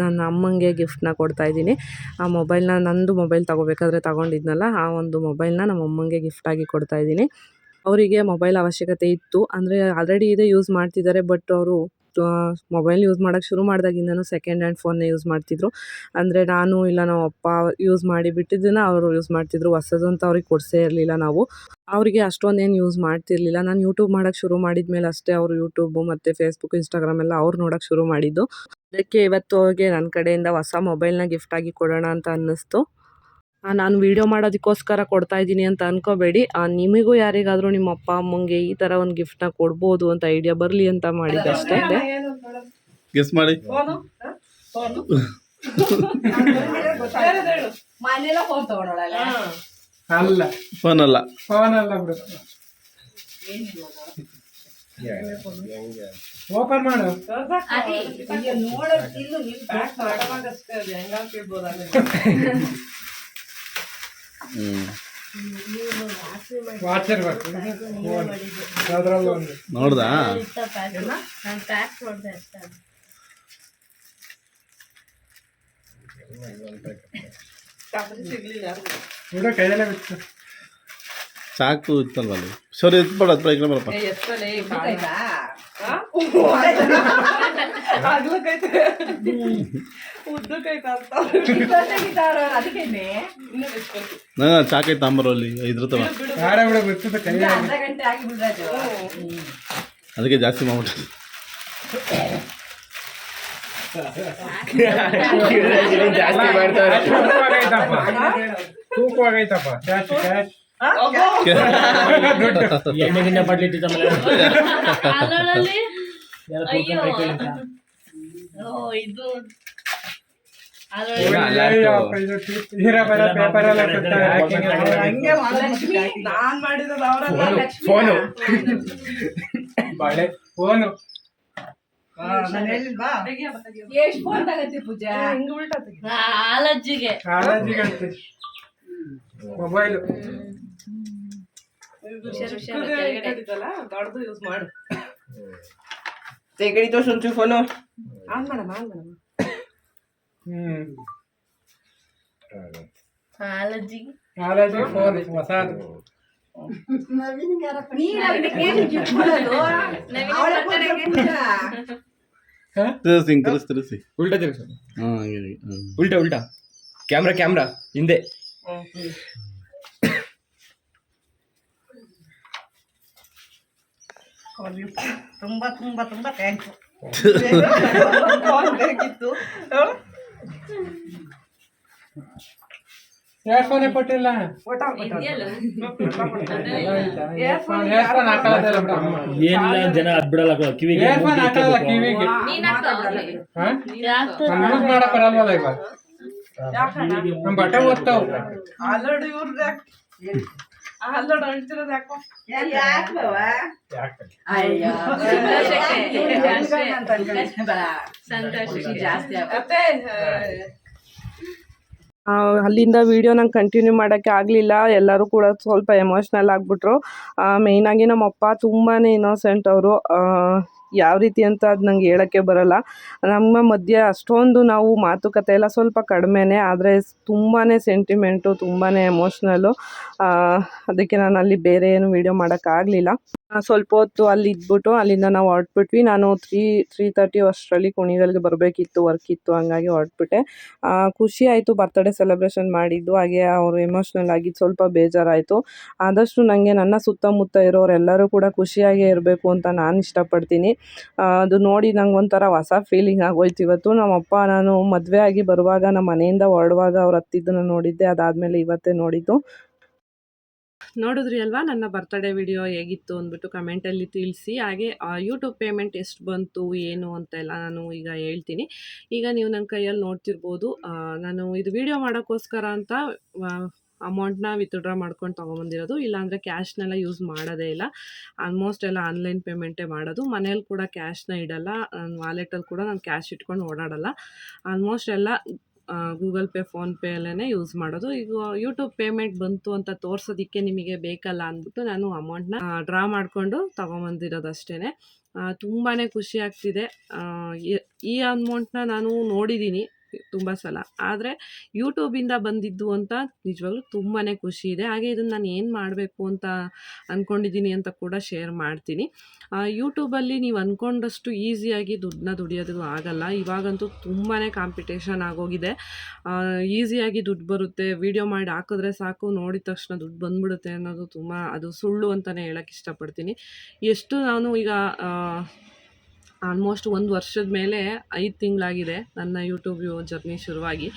ನನ್ನ ಅಮ್ಮನಿಗೆ ಗಿಫ್ಟ್ನ ಕೊಡ್ತಾಯಿದ್ದೀನಿ ಆ ಮೊಬೈಲ್ನ ನಂದು ಮೊಬೈಲ್ ತಗೋಬೇಕಾದ್ರೆ ತಗೊಂಡಿದ್ನಲ್ಲ, ಆ ಒಂದು ಮೊಬೈಲ್ನ ನಮ್ಮ ಅಮ್ಮಂಗೆ ಗಿಫ್ಟಾಗಿ ಕೊಡ್ತಾಯಿದ್ದೀನಿ ಅವರಿಗೆ ಮೊಬೈಲ್ ಅವಶ್ಯಕತೆ ಇತ್ತು. ಅಂದರೆ ಆಲ್ರೆಡಿ ಇದೆ ಯೂಸ್ ಮಾಡ್ತಿದ್ದಾರೆ ಬಟ್ ಅವರು ಮೊಬೈಲ್ ಯೂಸ್ ಮಾಡೋಕ್ಕೆ ಶುರು ಮಾಡಿದಾಗಿಂದನೂ ಸೆಕೆಂಡ್ ಹ್ಯಾಂಡ್ ಫೋನ್ನೇ ಯೂಸ್ ಮಾಡ್ತಿದ್ರು. ಅಂದರೆ ನಾನು ಇಲ್ಲ, ನಮ್ಮ ಅಪ್ಪ ಯೂಸ್ ಮಾಡಿ ಬಿಟ್ಟಿದ್ದನ್ನು ಅವರು ಯೂಸ್ ಮಾಡ್ತಿದ್ರು. ಹೊಸದು ಅಂತ ಅವ್ರಿಗೆ ಕೊಡಿಸೇ ಇರಲಿಲ್ಲ ನಾವು. ಅವರಿಗೆ ಅಷ್ಟೊಂದೇನು ಯೂಸ್ ಮಾಡ್ತಿರ್ಲಿಲ್ಲ. ನಾನು ಯೂಟ್ಯೂಬ್ ಮಾಡೋಕ್ಕೆ ಶುರು ಮಾಡಿದ ಮೇಲೆ ಅಷ್ಟೇ ಅವರು ಯೂಟ್ಯೂಬು ಮತ್ತು ಫೇಸ್ಬುಕ್ ಇನ್ಸ್ಟಾಗ್ರಾಮ್ ಎಲ್ಲ ಅವ್ರು ನೋಡೋಕ್ಕೆ ಶುರು ಮಾಡಿದ್ದು. ಅದಕ್ಕೆ ಇವತ್ತು ಅವ್ರಿಗೆ ನನ್ನ ಕಡೆಯಿಂದ ಹೊಸ ಮೊಬೈಲ್ನ ಗಿಫ್ಟಾಗಿ ಕೊಡೋಣ ಅಂತ ಅನ್ನಿಸ್ತು. ನಾನು ವೀಡಿಯೋ ಮಾಡೋದಕ್ಕೋಸ್ಕರ ಕೊಡ್ತಾ ಇದ್ದೀನಿ ಅಂತ ಅನ್ಕೋಬೇಡಿ. ಆ, ನಿಮಗೂ ಯಾರಿಗಾದರೂ ನಿಮ್ಮ ಅಪ್ಪ ಅಮ್ಮಂಗೆ ಈ ಥರ ಒಂದು ಗಿಫ್ಟ್ನ ಕೊಡ್ಬೋದು ಅಂತ ಐಡಿಯಾ ಬರಲಿ ಅಂತ ಮಾಡಿದ್ದಷ್ಟೇ ಗೆಸ್ ಮಾಡಿ. ಮನೆಲ್ಲ ಫೋನ್ ತಗೊಂಡೋಳಲ್ಲ ಅಲ್ಲ. ಫೋನ್ ಅಲ್ಲ. ಫೋನ್ ಅಲ್ಲ ಬಿಡು. ಓಪನ್ ಮಾಡು. ಅದೇ ನೋಡೋದು ತಿನ್ನು ನೀವು ಪ್ಯಾಕ್ ವಾಚ್ ಇರ್ಬೇಕು ಅದ್ರಲ್ಲಿ ಒಂದು ನೋಡ್ದಾ ನಾನು ಪ್ಯಾಕ್ ಮಾಡಿದೆ ಅಷ್ಟೇ ಬಿಡು ಕೈಯಲ್ಲೇ ಬಿತ್ತು ಚಾಕು ಇತ್ತಲ್ವ ಅಲ್ಲಿ ಸರಿ ಎತ್ಬೇಡ ಹತ್ರ ಈ ಕಡೆ ಬರಪ್ಪ ಆಗ್ಲಕ್ಕೈತೆ ಉದ್ದಕ್ಕೈತೆ ಅಂತ ಇನ್ನೂ ನಾ ಚಾಕೈತೆ ತಾಂಬರು ಅಲ್ಲಿ ಇದ್ರ ತವ ಬೇಡ ಬಿಡ ಗೊತ್ತಿದ್ದ ಕೈ ಅರ್ಧ ಗಂಟೆ ಆಗಿ ಬಿಡ್ರಾಜು ಅದಕ್ಕೆ ಜಾಸ್ತಿ ಮಾಡ್ಬಿಟ್ಟು ಜಾಸ್ತಿ ಮಾಡ್ತಾರೆ ತೂಕವಾಗೈತಪ್ಪ ಜಾಸ್ತಿ ಕ್ಯಾಶ್ ಕ್ಯಾಶ್ ಪಡ್ಲಿಟ್ಟಿದ್ದ ಅಲ್ಲಲ್ಲಿ ಅಯ್ಯೋ. ಓ ಇದು. ಅದ್ರೊಳಗೆ ನಾನ್ ಮಾಡಿರೋದು ಅವರಲ್ಲ ಲಕ್ಷ್ಮಿ. ಫೋನು. ಬಾಳೆ ಫೋನು. ಎಷ್ಟು ಫೋನ್ ತಗತ್ತಿ ಪೂಜಾ? ಹಿಂಗ್ ಉಲ್ಟಾ ತೆಗಿ ಹಾಲಜ್ಜಿಗೆ ಕಾಲೇಜಿಗೆ ಮೊಬೈಲು ದೊಡ್ಡದು ಯೂಸ್ ಮಾಡು. ತೆಗಡಿ ತೋರ್ಸು ಒಂಚೂರು ಫೋನು ಆನ್ ಮಾಡಮ್ಮ ಆನ್ ಮಾಡಮ್ಮ. ಫೋನ್ ಹೊಸದು. ತಿರ್ಸಿ ತಿರ್ಸಿ ತಿರ್ಸು. ಉಲ್ಟಾ ಉಲ್ಟಾ ಕ್ಯಾಮ್ರಾ ಕ್ಯಾಮ್ರಾ ಹಿಂದೆ. ತುಂಬಾ ತುಂಬಾ ತುಂಬಾ ಥ್ಯಾಂಕ್ಸ್ ಫೋನ್ ಬೇಕಿತ್ತು. ಕೊಟ್ಟಿಲ್ಲ. ಏನಿಲ್ಲ ಜನ ಅದ್ಬಿಡಲ್ಲ ಕಿವಿಗೆ ಏರ್ಫೋನ್ ಹಾಕಲ್ಲ ಕಿವಿಗೆ. ಯೂಸ್ ಮಾಡಕ್ ಬರಲ್ವಲ್ಲ ಇವಾಗ? ನಮ್ ಬಟ್ಟೆ ಓದ್ತಾವ್. ಆಲ್ರೆಡಿ ಇವ್ರದ್ದು ಅಲ್ಲಿಂದ ವಿಡಿಯೋ ನಂಗೆ ಕಂಟಿನ್ಯೂ ಮಾಡೋಕ್ಕೆ ಆಗಲಿಲ್ಲ. ಎಲ್ಲರೂ ಕೂಡ ಸ್ವಲ್ಪ ಎಮೋಷ್ನಲ್ ಆಗಿಬಿಟ್ರು. ಮೇಯ್ನಾಗಿ ನಮ್ಮಪ್ಪ ತುಂಬಾ ಇನ್ನೋಸೆಂಟ್ ಅವರು. ಯಾವ ರೀತಿ ಅಂತ ಅದು ನಂಗೆ ಹೇಳೋಕ್ಕೆ ಬರಲ್ಲ. ನಮ್ಮ ಮಧ್ಯೆ ಅಷ್ಟೊಂದು ನಾವು ಮಾತುಕತೆ ಎಲ್ಲ ಸ್ವಲ್ಪ ಕಡಿಮೆನೇ, ಆದರೆ ತುಂಬಾ ಸೆಂಟಿಮೆಂಟು ತುಂಬಾ ಎಮೋಷ್ನಲ್ಲು ಅದಕ್ಕೆ ನಾನು ಅಲ್ಲಿ ಬೇರೆ ಏನು ವೀಡಿಯೋ ಮಾಡೋಕ್ಕಾಗಲಿಲ್ಲ ಸ್ವಲ್ಪ ಹೊತ್ತು ಅಲ್ಲಿ ಇದ್ಬಿಟ್ಟು ಅಲ್ಲಿಂದ ನಾವು ಹೊರಟ್ಬಿಟ್ವಿ. ನಾನು ತ್ರೀ ತ್ರೀ ತರ್ಟಿ ಅಷ್ಟರಲ್ಲಿ ಕುಣಿಗಲ್ಗೆ ಬರಬೇಕಿತ್ತು ವರ್ಕ್ ಇತ್ತು, ಹಂಗಾಗಿ ಹೊರಟ್ಬಿಟ್ಟೆ. ಖುಷಿ ಆಯಿತು ಬರ್ತಡೇ ಸೆಲೆಬ್ರೇಷನ್ ಮಾಡಿದ್ದು. ಹಾಗೆ ಅವರು ಎಮೋಷ್ನಲ್ ಆಗಿದ್ದು, ಸ್ವಲ್ಪ ಬೇಜಾರಾಯಿತು. ಆದಷ್ಟು ನನಗೆ ನನ್ನ ಸುತ್ತಮುತ್ತ ಇರೋರೆಲ್ಲರೂ ಕೂಡ ಖುಷಿಯಾಗೇ ಇರಬೇಕು ಅಂತ ನಾನು ಇಷ್ಟಪಡ್ತೀನಿ. ಅದು ನೋಡಿ ನಂಗೆ ಒಂಥರ ಹೊಸ ಫೀಲಿಂಗ್ ಆಗೋಯ್ತು ಇವತ್ತು. ನಮ್ಮಪ್ಪ ನಾನು ಮದುವೆ ಆಗಿ ಬರುವಾಗ ನಮ್ಮ ಮನೆಯಿಂದ ಹೊರಡುವಾಗ ಅವ್ರು ಹತ್ತಿದ್ದನ್ನು ನೋಡಿದ್ದೆ. ಅದಾದಮೇಲೆ ಇವತ್ತೇ ನೋಡಿದ್ದು. ನೋಡಿದ್ರಿ ಅಲ್ವಾ? ನನ್ನ ಬರ್ತಡೇ ವಿಡಿಯೋ ಹೇಗಿತ್ತು ಅಂದ್ಬಿಟ್ಟು ಕಮೆಂಟಲ್ಲಿ ತಿಳಿಸಿ. ಹಾಗೆ ಯೂಟ್ಯೂಬ್ ಪೇಮೆಂಟ್ ಎಷ್ಟು ಬಂತು, ಏನು ಅಂತೆಲ್ಲ ನಾನು ಈಗ ಹೇಳ್ತೀನಿ. ಈಗ ನೀವು ನನ್ನ ಕೈಯಲ್ಲಿ ನೋಡ್ತಿರ್ಬೋದು. ನಾನು ಇದು ವಿಡಿಯೋ ಮಾಡೋಕ್ಕೋಸ್ಕರ ಅಂತ ಅಮೌಂಟ್ನ ವಿತ್ಡ್ರಾ ಮಾಡ್ಕೊಂಡು ತೊಗೊಂಬಂದಿರೋದು. ಇಲ್ಲಾಂದರೆ ಕ್ಯಾಶ್ನೆಲ್ಲ ಯೂಸ್ ಮಾಡೋದೇ ಇಲ್ಲ. ಆಲ್ಮೋಸ್ಟ್ ಎಲ್ಲ ಆನ್ಲೈನ್ ಪೇಮೆಂಟೇ ಮಾಡೋದು. ಮನೇಲಿ ಕೂಡ ಕ್ಯಾಶ್ನ ಇಡಲ್ಲ. ನನ್ನ ವಾಲೆಟಲ್ಲಿ ಕೂಡ ನಾನು ಕ್ಯಾಶ್ ಇಟ್ಕೊಂಡು ಓಡಾಡಲ್ಲ. ಆಲ್ಮೋಸ್ಟ್ ಎಲ್ಲ ಗೂಗಲ್ ಪೇ ಫೋನ್ಪೇಯಲ್ಲೇ ಯೂಸ್ ಮಾಡೋದು. ಈಗ ಯೂಟ್ಯೂಬ್ ಪೇಮೆಂಟ್ ಬಂತು ಅಂತ ತೋರ್ಸೋದಿಕ್ಕೆ ನಿಮಗೆ ಬೇಕಲ್ಲ ಅಂದ್ಬಿಟ್ಟು ನಾನು ಅಮೌಂಟ್ನ ಡ್ರಾ ಮಾಡಿಕೊಂಡು ತೊಗೊಂಬಂದಿರೋದು ಅಷ್ಟೇ ತುಂಬಾ ಖುಷಿ ಆಗ್ತಿದೆ. ಈ ಅಮೌಂಟ್ನ ನಾನು ನೋಡಿದ್ದೀನಿ ತುಂಬ ಸಲ. ಆದರೆ ಯೂಟ್ಯೂಬಿಂದ ಬಂದಿದ್ದು ಅಂತ ನಿಜವಾಗ್ಲೂ ತುಂಬಾ ಖುಷಿ ಇದೆ. ಹಾಗೆ ಇದನ್ನು ನಾನು ಏನು ಮಾಡಬೇಕು ಅಂತ ಅಂದ್ಕೊಂಡಿದ್ದೀನಿ ಅಂತ ಕೂಡ ಶೇರ್ ಮಾಡ್ತೀನಿ. ಯೂಟ್ಯೂಬಲ್ಲಿ ನೀವು ಅಂದ್ಕೊಂಡಷ್ಟು ಈಸಿಯಾಗಿ ದುಡ್ಡನ್ನ ದುಡಿಯೋದು ಆಗಲ್ಲ. ಇವಾಗಂತೂ ತುಂಬಾ ಕಾಂಪಿಟೇಷನ್ ಆಗೋಗಿದೆ. ಈಸಿಯಾಗಿ ದುಡ್ಡು ಬರುತ್ತೆ. ವಿಡಿಯೋ ಮಾಡಿ ಹಾಕಿದ್ರೆ ಸಾಕು, ನೋಡಿದ ತಕ್ಷಣ ದುಡ್ಡು ಬಂದ್ಬಿಡುತ್ತೆ ಅನ್ನೋದು ತುಂಬ, ಅದು ಸುಳ್ಳು ಅಂತಲೇ ಹೇಳೋಕ್ಕೆ ಇಷ್ಟಪಡ್ತೀನಿ. ಎಷ್ಟು ನಾನು ಈಗ ಆಲ್ಮೋಸ್ಟ್ ಒಂದು ವರ್ಷದ ಮೇಲೆ ಐದು ತಿಂಗಳಾಗಿದೆ ನನ್ನ ಯೂಟ್ಯೂಬ್ ಜರ್ನಿ ಶುರುವಾಗಿ.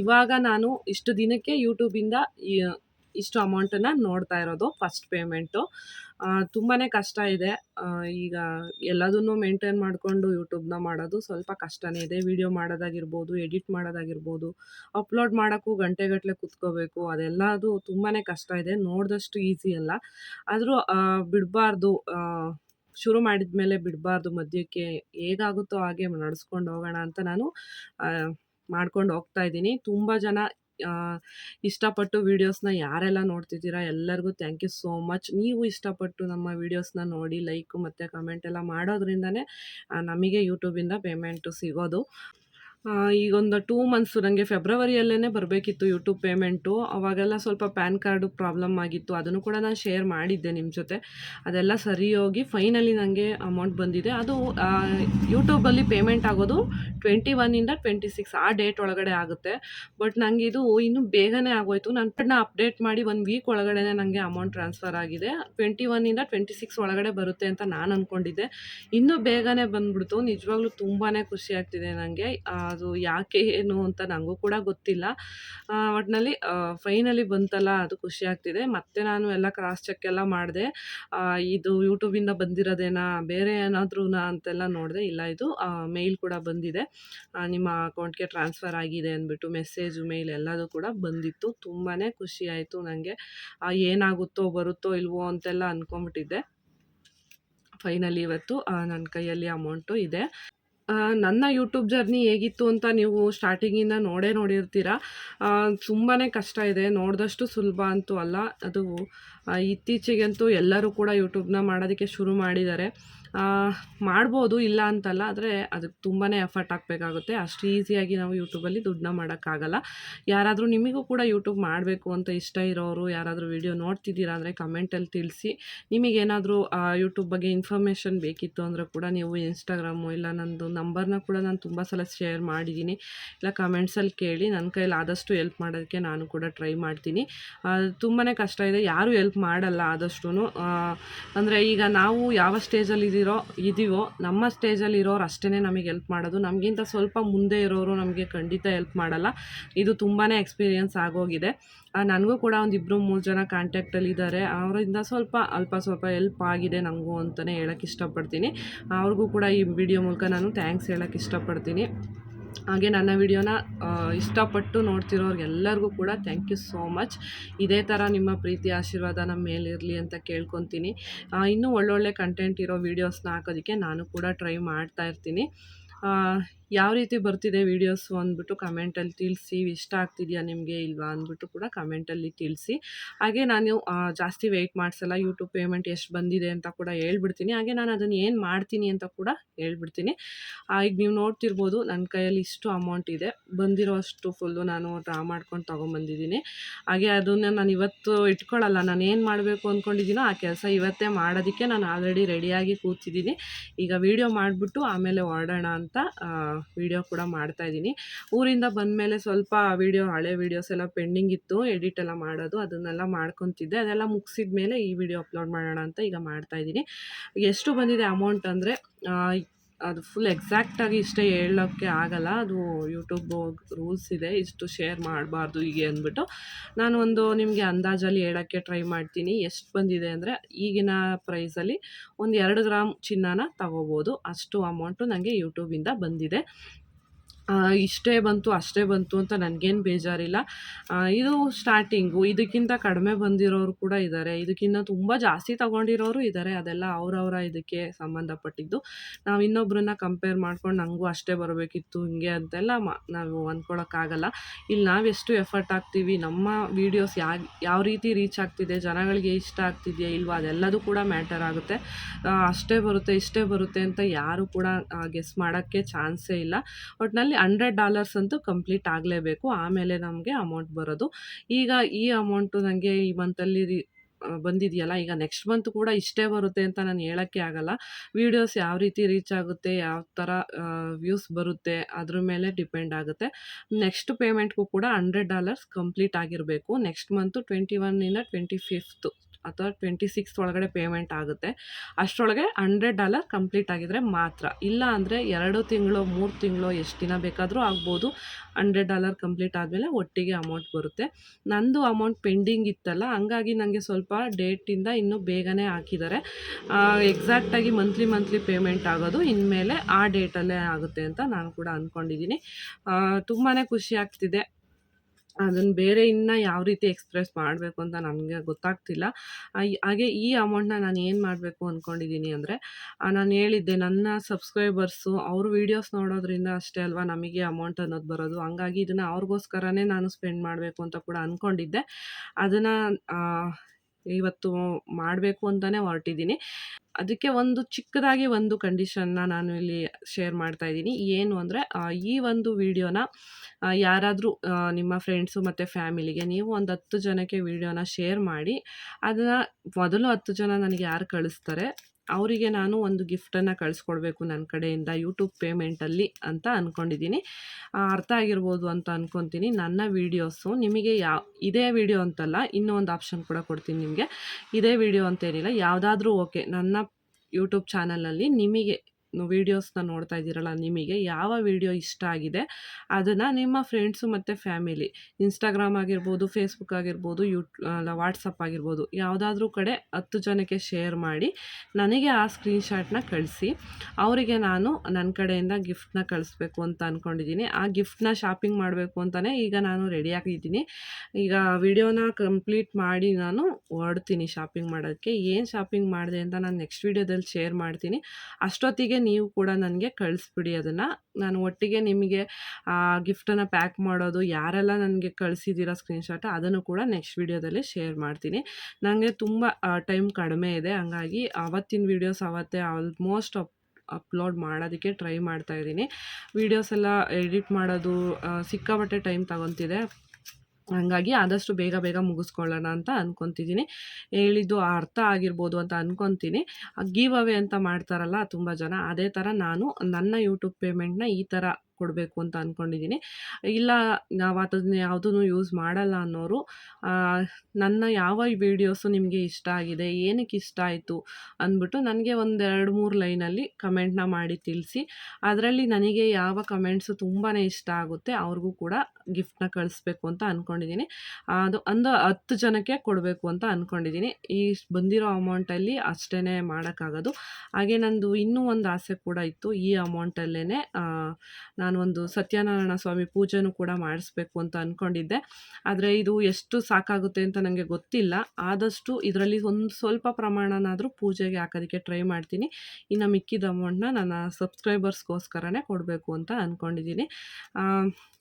ಇವಾಗ ನಾನು ಇಷ್ಟು ದಿನಕ್ಕೆ ಯೂಟ್ಯೂಬಿಂದ ಇಷ್ಟು ಅಮೌಂಟನ್ನು ನೋಡ್ತಾ ಇರೋದು ಫಸ್ಟ್ ಪೇಮೆಂಟು ತುಂಬಾ ಕಷ್ಟ ಇದೆ. ಈಗ ಎಲ್ಲದನ್ನು ಮೇಂಟೈನ್ ಮಾಡಿಕೊಂಡು ಯೂಟ್ಯೂಬ್ನ ಮಾಡೋದು ಸ್ವಲ್ಪ ಕಷ್ಟನೇ ಇದೆ. ವಿಡಿಯೋ ಮಾಡೋದಾಗಿರ್ಬೋದು ಎಡಿಟ್ ಮಾಡೋದಾಗಿರ್ಬೋದು ಅಪ್ಲೋಡ್ ಮಾಡೋಕ್ಕೂ ಗಂಟೆಗಟ್ಟಲೆ ಕೂತ್ಕೋಬೇಕು, ಅದೆಲ್ಲದು ತುಂಬಾ ಕಷ್ಟ ಇದೆ. ನೋಡಿದಷ್ಟು ಈಸಿ ಅಲ್ಲ. ಆದರೂ ಬಿಡಬಾರ್ದು. ಶುರು ಮಾಡಿದ ಮೇಲೆ ಬಿಡಬಾರ್ದು ಮಧ್ಯಕ್ಕೆ ಹೇಗಾಗುತ್ತೋ ಹಾಗೆ ನಡೆಸ್ಕೊಂಡು ಹೋಗೋಣ ಅಂತ ನಾನು ಮಾಡ್ಕೊಂಡು ಹೋಗ್ತಾ ಇದ್ದೀನಿ. ತುಂಬ ಜನ ಇಷ್ಟಪಟ್ಟು ವೀಡಿಯೋಸ್ನ ಯಾರೆಲ್ಲ ನೋಡ್ತಿದ್ದೀರಾ ಎಲ್ಲರಿಗೂ ಥ್ಯಾಂಕ್ ಯು ಸೋ ಮಚ್. ನೀವು ಇಷ್ಟಪಟ್ಟು ನಮ್ಮ ವೀಡಿಯೋಸ್ನ ನೋಡಿ, ಲೈಕು ಮತ್ತು ಕಮೆಂಟ್ ಎಲ್ಲ ಮಾಡೋದ್ರಿಂದನೇ ನಮಗೆ ಯೂಟ್ಯೂಬಿಂದ ಪೇಮೆಂಟು ಸಿಗೋದು. ಈಗೊಂದು ಟೂ ಮಂತ್ಸು ನನಗೆ ಫೆಬ್ರವರಿಯಲ್ಲೇ ಬರಬೇಕಿತ್ತು ಯೂಟ್ಯೂಬ್ ಪೇಮೆಂಟು ಅವಾಗೆಲ್ಲ ಸ್ವಲ್ಪ ಪ್ಯಾನ್ ಕಾರ್ಡು ಪ್ರಾಬ್ಲಮ್ ಆಗಿತ್ತು. ಅದನ್ನು ಕೂಡ ನಾನು ಶೇರ್ ಮಾಡಿದ್ದೆ ನಿಮ್ಮ ಜೊತೆ. ಅದೆಲ್ಲ ಸರಿ ಹೋಗಿ ಫೈನಲಿ ನನಗೆ ಅಮೌಂಟ್ ಬಂದಿದೆ. ಅದು ಯೂಟ್ಯೂಬಲ್ಲಿ ಪೇಮೆಂಟ್ ಆಗೋದು ಟ್ವೆಂಟಿ ಒನ್ನಿಂದ ಟ್ವೆಂಟಿ ಸಿಕ್ಸ್ ಆ ಡೇಟ್ ಒಳಗಡೆ ಆಗುತ್ತೆ. ಬಟ್ ನನಗೆ ಇದು ಇನ್ನೂ ಬೇಗನೆ ಆಗೋಯ್ತು. ನನ್ನ ಅಪ್ಡೇಟ್ ಮಾಡಿ ಒಂದು ವೀಕ್ ಒಳಗಡೆ ನನಗೆ ಅಮೌಂಟ್ ಟ್ರಾನ್ಸ್ಫರ್ ಆಗಿದೆ. ಟ್ವೆಂಟಿ ಒನ್ನಿಂದ ಟ್ವೆಂಟಿ ಸಿಕ್ಸ್ ಒಳಗಡೆ ಬರುತ್ತೆ ಅಂತ ನಾನು ಅಂದ್ಕೊಂಡಿದ್ದೆ ಇನ್ನೂ ಬೇಗನೆ ಬಂದ್ಬಿಡ್ತು. ನಿಜವಾಗ್ಲೂ ತುಂಬಾ ಖುಷಿ ಆಗ್ತಿದೆ ನನಗೆ ಅದು ಯಾಕೆ ಏನು ಅಂತ ನನಗೂ ಕೂಡ ಗೊತ್ತಿಲ್ಲ. ಒಟ್ಟಿನಲ್ಲಿ ಫೈನಲಿ ಬಂತಲ್ಲ, ಅದು ಖುಷಿ ಆಗ್ತಿದೆ. ಮತ್ತೆ ನಾನು ಎಲ್ಲ ಕ್ರಾಸ್ ಚೆಕ್ ಎಲ್ಲ ಮಾಡಿದೆ. ಇದು ಯೂಟ್ಯೂಬಿಂದ ಬಂದಿರೋದೇನಾ, ಬೇರೆ ಏನಾದ್ರೂ ಅಂತೆಲ್ಲ ನೋಡಿದೆ. ಇಲ್ಲ, ಇದು ಮೇಲ್ ಕೂಡ ಬಂದಿದೆ. ನಿಮ್ಮ ಅಕೌಂಟ್ಗೆ ಟ್ರಾನ್ಸ್ಫರ್ ಆಗಿದೆ ಅಂದ್ಬಿಟ್ಟು ಮೆಸೇಜು ಮೇಲ್ ಎಲ್ಲದೂ ಕೂಡ ಬಂದಿತ್ತು. ತುಂಬಾ ಖುಷಿ ಆಯಿತು ನನಗೆ ಏನಾಗುತ್ತೋ, ಬರುತ್ತೋ, ಇಲ್ವೋ ಅಂತೆಲ್ಲ ಅಂದ್ಕೊಂಬಿಟ್ಟಿದ್ದೆ ಫೈನಲಿ ಇವತ್ತು ನನ್ನ ಕೈಯಲ್ಲಿ ಅಮೌಂಟು ಇದೆ. ನನ್ನ ಯೂಟ್ಯೂಬ್ ಜರ್ನಿ ಹೇಗಿತ್ತು ಅಂತ ನೀವು ಸ್ಟಾರ್ಟಿಂಗಿಂದ ನೋಡೇ ನೋಡಿರ್ತೀರ. ತುಂಬಾ ಕಷ್ಟ ಇದೆ. ನೋಡಿದಷ್ಟು ಸುಲಭ ಅಂತೂ ಅಲ್ಲ. ಅದು ಇತ್ತೀಚೆಗಂತೂ ಎಲ್ಲರೂ ಕೂಡ ಯೂಟ್ಯೂಬ್ನ ಮಾಡೋದಕ್ಕೆ ಶುರು ಮಾಡಿದ್ದಾರೆ. ಮಾಡ್ಬೋದು ಇಲ್ಲ ಅಂತಲ್ಲ, ಆದರೆ ಅದಕ್ಕೆ ತುಂಬಾ ಎಫರ್ಟ್ ಹಾಕಬೇಕಾಗುತ್ತೆ. ಅಷ್ಟು ಈಸಿಯಾಗಿ ನಾವು ಯೂಟ್ಯೂಬಲ್ಲಿ ದುಡ್ಡನ್ನ ಮಾಡೋಕ್ಕಾಗಲ್ಲ. ಯಾರಾದರೂ ನಿಮಗೂ ಕೂಡ ಯೂಟ್ಯೂಬ್ ಮಾಡಬೇಕು ಅಂತ ಇಷ್ಟ ಇರೋರು, ಯಾರಾದರೂ ವಿಡಿಯೋ ನೋಡ್ತಿದ್ದೀರಾ ಅಂದರೆ ಕಮೆಂಟಲ್ಲಿ ತಿಳಿಸಿ. ನಿಮಗೇನಾದರೂ ಯೂಟ್ಯೂಬ್ ಬಗ್ಗೆ ಇನ್ಫಾರ್ಮೇಷನ್ ಬೇಕಿತ್ತು ಅಂದರೆ ಕೂಡ ನೀವು ಇನ್ಸ್ಟಾಗ್ರಾಮು ಇಲ್ಲ ನನ್ನದು ನಂಬರ್ನ ಕೂಡ ನಾನು ತುಂಬ ಸಲ ಶೇರ್ ಮಾಡಿದ್ದೀನಿ. ಇಲ್ಲ ಕಮೆಂಟ್ಸಲ್ಲಿ ಕೇಳಿ. ನನ್ನ ಕೈಲಿ ಆದಷ್ಟು ಎಲ್ಪ್ ಮಾಡೋದಕ್ಕೆ ನಾನು ಕೂಡ ಟ್ರೈ ಮಾಡ್ತೀನಿ. ತುಂಬಾ ಕಷ್ಟ ಇದೆ. ಯಾರೂ ಎಲ್ಪ್ ಮಾಡಲ್ಲ ಆದಷ್ಟು ಅಂದರೆ ಈಗ ನಾವು ಯಾವ ಸ್ಟೇಜಲ್ಲಿ ಇದ್ದೀರೋ ಇದೀವೋ ನಮ್ಮ ಸ್ಟೇಜಲ್ಲಿ ಇರೋರು ಅಷ್ಟೇ ನಮಗೆ ಹೆಲ್ಪ್ ಮಾಡೋದು. ನಮಗಿಂತ ಸ್ವಲ್ಪ ಮುಂದೆ ಇರೋರು ನಮಗೆ ಖಂಡಿತ ಹೆಲ್ಪ್ ಮಾಡಲ್ಲ. ಇದು ತುಂಬಾ ಎಕ್ಸ್ಪೀರಿಯನ್ಸ್ ಆಗೋಗಿದೆ. ನನಗೂ ಕೂಡ ಒಂದು ಇಬ್ಬರು ಮೂರು ಜನ ಕಾಂಟ್ಯಾಕ್ಟಲ್ಲಿ ಇದ್ದಾರೆ ಅವರಿಂದ ಸ್ವಲ್ಪ ಅಲ್ಪ ಸ್ವಲ್ಪ ಹೆಲ್ಪ್ ಆಗಿದೆ ನನಗೂ ಅಂತಲೇ ಹೇಳೋಕ್ಕೆ ಇಷ್ಟಪಡ್ತೀನಿ. ಅವ್ರಿಗೂ ಕೂಡ ಈ ವಿಡಿಯೋ ಮೂಲಕ ನಾನು ಥ್ಯಾಂಕ್ಸ್ ಹೇಳೋಕ್ಕೆ ಇಷ್ಟಪಡ್ತೀನಿ. ಹಾಗೆ ನನ್ನ ವಿಡಿಯೋನ ಇಷ್ಟಪಟ್ಟು ನೋಡ್ತಿರೋರ್ಗೆಲ್ಲರಿಗೂ ಕೂಡ ಥ್ಯಾಂಕ್ ಯು ಸೋ ಮಚ್ ಇದೇ ಥರ ನಿಮ್ಮ ಪ್ರೀತಿ ಆಶೀರ್ವಾದ ನಮ್ಮ ಮೇಲಿರಲಿ ಅಂತ ಕೇಳ್ಕೊತೀನಿ. ಇನ್ನೂ ಒಳ್ಳೊಳ್ಳೆ ಕಂಟೆಂಟ್ ಇರೋ ವೀಡಿಯೋಸ್ನ ಹಾಕೋದಕ್ಕೆ ನಾನು ಕೂಡ ಟ್ರೈ ಮಾಡ್ತಾ ಇರ್ತೀನಿ. ಯಾವ ರೀತಿ ಬರ್ತಿದೆ ವೀಡಿಯೋಸು ಅಂದ್ಬಿಟ್ಟು ಕಮೆಂಟಲ್ಲಿ ತಿಳಿಸಿ, ಇಷ್ಟ ಆಗ್ತಿದೆಯಾ ನಿಮಗೆ ಇಲ್ವಾ ಅಂದ್ಬಿಟ್ಟು ಕೂಡ ಕಮೆಂಟಲ್ಲಿ ತಿಳಿಸಿ. ಹಾಗೆ ನಾನು ಜಾಸ್ತಿ ವೆಯ್ಟ್ ಮಾಡಿಸಲ್ಲ ಯೂಟ್ಯೂಬ್ ಪೇಮೆಂಟ್ ಎಷ್ಟು ಬಂದಿದೆ ಅಂತ ಕೂಡ ಹೇಳ್ಬಿಡ್ತೀನಿ. ಹಾಗೆ ನಾನು ಅದನ್ನು ಏನು ಮಾಡ್ತೀನಿ ಅಂತ ಕೂಡ ಹೇಳ್ಬಿಡ್ತೀನಿ. ಈಗ ನೀವು ನೋಡ್ತಿರ್ಬೋದು ನನ್ನ ಕೈಯಲ್ಲಿ ಇಷ್ಟು ಅಮೌಂಟ್ ಇದೆ. ಬಂದಿರೋ ಅಷ್ಟು ಫುಲ್ಲು ನಾನು ಡ್ರಾ ಮಾಡ್ಕೊಂಡು ತೊಗೊಂಬಂದಿದ್ದೀನಿ. ಹಾಗೆ ಅದನ್ನು ನಾನು ಇವತ್ತು ಇಟ್ಕೊಳ್ಳಲ್ಲ, ನಾನು ಏನು ಮಾಡಬೇಕು ಅಂದ್ಕೊಂಡಿದ್ದೀನೋ ಆ ಕೆಲಸ ಇವತ್ತೇ ಮಾಡೋದಕ್ಕೆ ನಾನು ಆಲ್ರೆಡಿ ರೆಡಿಯಾಗಿ ಕೂತಿದ್ದೀನಿ. ಈಗ ವೀಡಿಯೋ ಮಾಡಿಬಿಟ್ಟು ಆಮೇಲೆ ಹೊರಡೋಣ ಅಂತ ವೀಡಿಯೋ ಕೂಡ ಮಾಡ್ತಾ ಇದ್ದೀನಿ. ಊರಿಂದ ಬಂದಮೇಲೆ ಸ್ವಲ್ಪ ವಿಡಿಯೋ, ಹಳೆ ವಿಡಿಯೋಸ್ ಎಲ್ಲ ಪೆಂಡಿಂಗ್ ಇತ್ತು. ಎಡಿಟ್ ಎಲ್ಲ ಮಾಡೋದು, ಅದನ್ನೆಲ್ಲ ಮಾಡ್ಕೊತಿದ್ದೆ. ಅದೆಲ್ಲ ಮುಗಿಸಿದ ಮೇಲೆ ಈ ವಿಡಿಯೋ ಅಪ್ಲೋಡ್ ಮಾಡೋಣ ಅಂತ ಈಗ ಮಾಡ್ತಾ ಇದ್ದೀನಿ. ಎಷ್ಟು ಬಂದಿದೆ ಅಮೌಂಟ್ ಅಂದರೆ ಅದು ಫುಲ್ ಎಕ್ಸಾಕ್ಟಾಗಿ ಇಷ್ಟೇ ಹೇಳೋಕ್ಕೆ ಆಗಲ್ಲ. ಅದು ಯೂಟ್ಯೂಬ್ ರೂಲ್ಸ್ ಇದೆ. ಇಷ್ಟು ಶೇರ್ ಮಾಡಬಾರ್ದು ಹೀಗೆ ಅಂದ್ಬಿಟ್ಟು ನಾನು ಒಂದು ನಿಮಗೆ ಅಂದಾಜಲ್ಲಿ ಹೇಳೋಕ್ಕೆ ಟ್ರೈ ಮಾಡ್ತೀನಿ. ಎಷ್ಟು ಬಂದಿದೆ ಅಂದರೆ ಈಗಿನ ಪ್ರೈಸಲ್ಲಿ ಒಂದು ಎರಡು ಗ್ರಾಮ್ ಚಿನ್ನನ ತಗೋಬೋದು. ಅಷ್ಟು ಅಮೌಂಟು ನನಗೆ ಯೂಟ್ಯೂಬಿಂದ ಬಂದಿದೆ. ಇಷ್ಟೇ ಬಂತು, ಅಷ್ಟೇ ಬಂತು ಅಂತ ನನಗೇನು ಬೇಜಾರಿಲ್ಲ. ಇದು ಸ್ಟಾರ್ಟಿಂಗು ಇದಕ್ಕಿಂತ ಕಡಿಮೆ ಬಂದಿರೋರು ಕೂಡ ಇದ್ದಾರೆ ಇದಕ್ಕಿಂತ ತುಂಬ ಜಾಸ್ತಿ ತಗೊಂಡಿರೋರು ಇದ್ದಾರೆ ಅದೆಲ್ಲ ಅವರವರ ಇದಕ್ಕೆ ಸಂಬಂಧಪಟ್ಟಿದ್ದು. ನಾವು ಇನ್ನೊಬ್ಬರನ್ನ ಕಂಪೇರ್ ಮಾಡ್ಕೊಂಡು ನನಗೂ ಅಷ್ಟೇ ಬರಬೇಕಿತ್ತು, ಹಿಂಗೆ ಅಂತೆಲ್ಲ ನಾವು ಅಂದ್ಕೊಳಕ್ಕಾಗಲ್ಲ ಇಲ್ಲಿ ನಾವೆಷ್ಟು ಎಫರ್ಟ್ ಹಾಕ್ತೀವಿ, ನಮ್ಮ ವೀಡಿಯೋಸ್ ಯಾ ಯಾವ ರೀತಿ ರೀಚ್ ಆಗ್ತಿದೆ, ಜನಗಳಿಗೆ ಇಷ್ಟ ಆಗ್ತಿದೆಯಾ ಇಲ್ವಾ, ಅದೆಲ್ಲದೂ ಕೂಡ ಮ್ಯಾಟರ್ ಆಗುತ್ತೆ. ಅಷ್ಟೇ ಬರುತ್ತೆ, ಇಷ್ಟೇ ಬರುತ್ತೆ ಅಂತ ಯಾರು ಕೂಡ ಗೆಸ್ ಮಾಡೋಕ್ಕೆ ಚಾನ್ಸೇ ಇಲ್ಲ. ಒಟ್ಟಿನಲ್ಲಿ ಹಂಡ್ರೆಡ್ ಡಾಲರ್ಸ್ ಅಂತೂ ಕಂಪ್ಲೀಟ್ ಆಗಲೇಬೇಕು. ಆಮೇಲೆ ನಮಗೆ ಅಮೌಂಟ್ ಬರೋದು. ಈಗ ಈ ಅಮೌಂಟು ನನಗೆ ಈ ಮಂತಲ್ಲಿ ಬಂದಿದೆಯಲ್ಲ, ಈಗ ನೆಕ್ಸ್ಟ್ ಮಂತ್ ಕೂಡ ಇಷ್ಟೇ ಬರುತ್ತೆ ಅಂತ ನಾನು ಹೇಳೋಕ್ಕೆ ಆಗಲ್ಲ. ವೀಡಿಯೋಸ್ ಯಾವ ರೀತಿ ರೀಚ್ ಆಗುತ್ತೆ, ಯಾವ ಥರ ವ್ಯೂಸ್ ಬರುತ್ತೆ, ಅದ್ರ ಮೇಲೆ ಡಿಪೆಂಡ್ ಆಗುತ್ತೆ. ನೆಕ್ಸ್ಟ್ ಪೇಮೆಂಟ್ಗೂ ಕೂಡ ಹಂಡ್ರೆಡ್ ಡಾಲರ್ಸ್ ಕಂಪ್ಲೀಟ್ ಆಗಿರಬೇಕು. ನೆಕ್ಸ್ಟ್ ಮಂತು ಟ್ವೆಂಟಿ ಒನ್ನಿಂದ ಟ್ವೆಂಟಿ ಫಿಫ್ತು ಅಥವಾ ಟ್ವೆಂಟಿ ಸಿಕ್ಸ್ ಒಳಗಡೆ ಪೇಮೆಂಟ್ ಆಗುತ್ತೆ. ಅಷ್ಟರೊಳಗೆ ಹಂಡ್ರೆಡ್ ಡಾಲರ್ ಕಂಪ್ಲೀಟ್ ಆಗಿದ್ರೆ ಮಾತ್ರ. ಇಲ್ಲ ಅಂದರೆ ಎರಡು ತಿಂಗಳು, ಮೂರು ತಿಂಗಳು ಎಷ್ಟು ದಿನ ಬೇಕಾದರೂ ಆಗ್ಬೋದು. ಹಂಡ್ರೆಡ್ ಡಾಲರ್ ಕಂಪ್ಲೀಟ್ ಆದಮೇಲೆ ಒಟ್ಟಿಗೆ ಅಮೌಂಟ್ ಬರುತ್ತೆ. ನಂದು ಅಮೌಂಟ್ ಪೆಂಡಿಂಗ್ ಇತ್ತಲ್ಲ, ಹಂಗಾಗಿ ನನಗೆ ಸ್ವಲ್ಪ ಡೇಟಿಂದ ಇನ್ನೂ ಬೇಗನೆ ಹಾಕಿದ್ದಾರೆ. ಎಕ್ಸಾಕ್ಟಾಗಿ ಮಂತ್ಲಿ ಮಂತ್ಲಿ ಪೇಮೆಂಟ್ ಆಗೋದು ಇನ್ಮೇಲೆ ಆ ಡೇಟಲ್ಲೇ ಆಗುತ್ತೆ ಅಂತ ನಾನು ಕೂಡ ಅಂದ್ಕೊಂಡಿದ್ದೀನಿ ತುಂಬಾ ಖುಷಿ ಆಗ್ತಿದೆ. ಅದನ್ನು ಬೇರೆ ಇನ್ನೂ ಯಾವ ರೀತಿ ಎಕ್ಸ್ಪ್ರೆಸ್ ಮಾಡಬೇಕು ಅಂತ ನನಗೆ ಗೊತ್ತಾಗ್ತಿಲ್ಲ. ಹಾಗೆ ಈ ಅಮೌಂಟನ್ನ ನಾನು ಏನು ಮಾಡಬೇಕು ಅಂದ್ಕೊಂಡಿದ್ದೀನಿ ಅಂದರೆ ನಾನು ಹೇಳಿದ್ದೆ ನನ್ನ ಸಬ್ಸ್ಕ್ರೈಬರ್ಸು ಅವ್ರ ವೀಡಿಯೋಸ್ ನೋಡೋದ್ರಿಂದ ಅಷ್ಟೇ ಅಲ್ವಾ ನಮಗೆ ಅಮೌಂಟ್ ಅನ್ನೋದು ಬರೋದು. ಹಂಗಾಗಿ ಇದನ್ನು ಅವ್ರಿಗೋಸ್ಕರನೇ ನಾನು ಸ್ಪೆಂಡ್ ಮಾಡಬೇಕು ಅಂತ ಕೂಡ ಅಂದ್ಕೊಂಡಿದ್ದೆ ಅದನ್ನು ಇವತ್ತು ಮಾಡಬೇಕು ಅಂತಲೇ ಹೊರಟಿದ್ದೀನಿ ಅದಕ್ಕೆ ಒಂದು ಚಿಕ್ಕದಾಗಿ ಒಂದು ಕಂಡೀಷನ್ನ ನಾನು ಇಲ್ಲಿ ಶೇರ್ ಮಾಡ್ತಾ ಇದ್ದೀನಿ. ಏನು ಅಂದರೆ ಈ ಒಂದು ವಿಡಿಯೋನ ಯಾರಾದರೂ ನಿಮ್ಮ ಫ್ರೆಂಡ್ಸು ಮತ್ತು ಫ್ಯಾಮಿಲಿಗೆ ನೀವು ಒಂದು ಹತ್ತು ಜನಕ್ಕೆ ವಿಡಿಯೋನ ಶೇರ್ ಮಾಡಿ, ಅದನ್ನು ಮೊದಲು ಹತ್ತು ಜನ ನನಗೆ ಯಾರು ಕಳಿಸ್ತಾರೆ ಅವರಿಗೆ ನಾನು ಒಂದು ಗಿಫ್ಟನ್ನು ಕಳಿಸ್ಕೊಡ್ಬೇಕು ನನ್ನ ಕಡೆಯಿಂದ ಯೂಟ್ಯೂಬ್ ಪೇಮೆಂಟಲ್ಲಿ ಅಂತ ಅಂದ್ಕೊಂಡಿದ್ದೀನಿ ಅರ್ಥ ಆಗಿರ್ಬೋದು ಅಂತ ಅಂದ್ಕೊತೀನಿ ನನ್ನ ವೀಡಿಯೋಸು ನಿಮಗೆ ಯಾವ ಇದೇ ವಿಡಿಯೋ ಅಂತಲ್ಲ ಇನ್ನೂ ಒಂದು ಆಪ್ಷನ್ ಕೂಡ ಕೊಡ್ತೀನಿ ನಿಮಗೆ. ಇದೇ ವಿಡಿಯೋ ಅಂತೇನಿಲ್ಲ ಯಾವುದಾದ್ರೂ ಓಕೆ, ನನ್ನ ಯೂಟ್ಯೂಬ್ ಚಾನಲಲ್ಲಿ ನಿಮಗೆ ವೀಡಿಯೋಸ್ನ ನೋಡ್ತಾ ಇದ್ದೀರಲ್ಲ ನಿಮಗೆ ಯಾವ ವಿಡಿಯೋ ಇಷ್ಟ ಆಗಿದೆ ಅದನ್ನು ನಿಮ್ಮ ಫ್ರೆಂಡ್ಸು ಮತ್ತು ಫ್ಯಾಮಿಲಿ ಇನ್ಸ್ಟಾಗ್ರಾಮ್ ಆಗಿರ್ಬೋದು, ಫೇಸ್ಬುಕ್ ಆಗಿರ್ಬೋದು, ಯೂಟ್, ಅಲ್ಲ ವಾಟ್ಸಪ್ ಆಗಿರ್ಬೋದು ಯಾವುದಾದ್ರೂ ಕಡೆ ಹತ್ತು ಜನಕ್ಕೆ ಶೇರ್ ಮಾಡಿ ನನಗೆ ಆ ಸ್ಕ್ರೀನ್ಶಾಟ್ನ ಕಳಿಸಿ. ಅವರಿಗೆ ನಾನು ನನ್ನ ಕಡೆಯಿಂದ ಗಿಫ್ಟ್ನ ಕಳಿಸ್ಬೇಕು ಅಂತ ಅಂದ್ಕೊಂಡಿದ್ದೀನಿ ಆ ಗಿಫ್ಟ್ನ ಶಾಪಿಂಗ್ ಮಾಡಬೇಕು ಅಂತಲೇ ಈಗ ನಾನು ರೆಡಿಯಾಗಿದ್ದೀನಿ ಈಗ ವಿಡಿಯೋನ ಕಂಪ್ಲೀಟ್ ಮಾಡಿ ನಾನು ಹೊರಡ್ತೀನಿ ಶಾಪಿಂಗ್ ಮಾಡೋದಕ್ಕೆ ಏನು ಶಾಪಿಂಗ್ ಮಾಡಿದೆ ಅಂತ ನಾನು ನೆಕ್ಸ್ಟ್ ವೀಡಿಯೋದಲ್ಲಿ ಶೇರ್ ಮಾಡ್ತೀನಿ. ಅಷ್ಟೊತ್ತಿಗೆ ನೀವು ಕೂಡ ನನಗೆ ಕಳಿಸ್ಬಿಡಿ ಅದನ್ನು. ನಾನು ಒಟ್ಟಿಗೆ ನಿಮಗೆ, ಆ ಗಿಫ್ಟನ್ನು ಪ್ಯಾಕ್ ಮಾಡೋದು ಯಾರೆಲ್ಲ ನನಗೆ ಕಳಿಸಿದ್ದೀರಾ ಸ್ಕ್ರೀನ್ಶಾಟ್ ಅದನ್ನು ಕೂಡ ನೆಕ್ಸ್ಟ್ ವೀಡಿಯೋದಲ್ಲಿ ಶೇರ್ ಮಾಡ್ತೀನಿ. ನನಗೆ ತುಂಬ ಟೈಮ್ ಕಡಿಮೆ ಇದೆ. ಹಂಗಾಗಿ ಅವತ್ತಿನ ವೀಡಿಯೋಸ್ ಅವತ್ತೇ ಆಲ್ಮೋಸ್ಟ್ ಅಪ್ ಅಪ್ಲೋಡ್ ಮಾಡೋದಕ್ಕೆ ಟ್ರೈ ಮಾಡ್ತಾ ಇದ್ದೀನಿ. ವೀಡಿಯೋಸ್ ಎಲ್ಲ ಎಡಿಟ್ ಮಾಡೋದು ಸಿಕ್ಕಾಪಟ್ಟೆ ಟೈಮ್ ತಗೊತಿದೆ. ಹಾಗಾಗಿ ಆದಷ್ಟು ಬೇಗ ಬೇಗ ಮುಗಿಸ್ಕೊಳ್ಳೋಣ ಅಂತ ಅಂದ್ಕೊತಿದ್ದೀನಿ ಹೇಳಿದ್ದು ಅರ್ಥ ಆಗಿರ್ಬೋದು ಅಂತ ಅಂದ್ಕೊತೀನಿ ಗಿವ್ ಅವೇ ಅಂತ ಮಾಡ್ತಾರಲ್ಲ ತುಂಬ ಜನ, ಅದೇ ಥರ ನಾನು ನನ್ನ ಯೂಟ್ಯೂಬ್ ಪೇಮೆಂಟ್ನ ಈ ಥರ ಕೊಡಬೇಕು ಅಂತ ಅಂದ್ಕೊಂಡಿದ್ದೀನಿ ಇಲ್ಲ, ನಾವು ಅದನ್ನು ಯಾವುದೂ ಯೂಸ್ ಮಾಡಲ್ಲ ಅನ್ನೋರು ನನ್ನ ಯಾವ ವೀಡಿಯೋಸು ನಿಮಗೆ ಇಷ್ಟ ಆಗಿದೆ, ಏನಕ್ಕೆ ಇಷ್ಟ ಆಯಿತು ಅಂದ್ಬಿಟ್ಟು ನನಗೆ ಒಂದೆರಡು ಮೂರು ಲೈನಲ್ಲಿ ಕಮೆಂಟ್ನ ಮಾಡಿ ತಿಳಿಸಿ. ಅದರಲ್ಲಿ ನನಗೆ ಯಾವ ಕಮೆಂಟ್ಸು ತುಂಬಾ ಇಷ್ಟ ಆಗುತ್ತೆ, ಅವ್ರಿಗೂ ಕೂಡ ಗಿಫ್ಟ್ನ ಕಳಿಸ್ಬೇಕು ಅಂತ ಅಂದ್ಕೊಂಡಿದ್ದೀನಿ ಅದು ಒಂದು ಹತ್ತು ಜನಕ್ಕೆ ಕೊಡಬೇಕು ಅಂತ ಅಂದ್ಕೊಂಡಿದ್ದೀನಿ ಈ ಬಂದಿರೋ ಅಮೌಂಟಲ್ಲಿ ಅಷ್ಟೇ ಮಾಡೋಕ್ಕಾಗೋದು. ಹಾಗೆ ನಂದು ಇನ್ನೂ ಒಂದು ಆಸೆ ಕೂಡ ಇತ್ತು, ಈ ಅಮೌಂಟಲ್ಲೇ ನಾನು ಒಂದು ಸತ್ಯನಾರಾಯಣ ಸ್ವಾಮಿ ಪೂಜೆನೂ ಕೂಡ ಮಾಡಿಸ್ಬೇಕು ಅಂತ ಅಂದ್ಕೊಂಡಿದ್ದೆ ಆದರೆ ಇದು ಎಷ್ಟು ಸಾಕಾಗುತ್ತೆ ಅಂತ ನನಗೆ ಗೊತ್ತಿಲ್ಲ. ಆದಷ್ಟು ಇದರಲ್ಲಿ ಒಂದು ಸ್ವಲ್ಪ ಪ್ರಮಾಣನಾದರೂ ಪೂಜೆಗೆ ಹಾಕೋದಕ್ಕೆ ಟ್ರೈ ಮಾಡ್ತೀನಿ. ಇನ್ನು ಮಿಕ್ಕಿದ ಅಮೌಂಟ್ನ ನನ್ನ ಸಬ್ಸ್ಕ್ರೈಬರ್ಸ್ಗೋಸ್ಕರನೇ ಕೊಡಬೇಕು ಅಂತ ಅಂದ್ಕೊಂಡಿದ್ದೀನಿ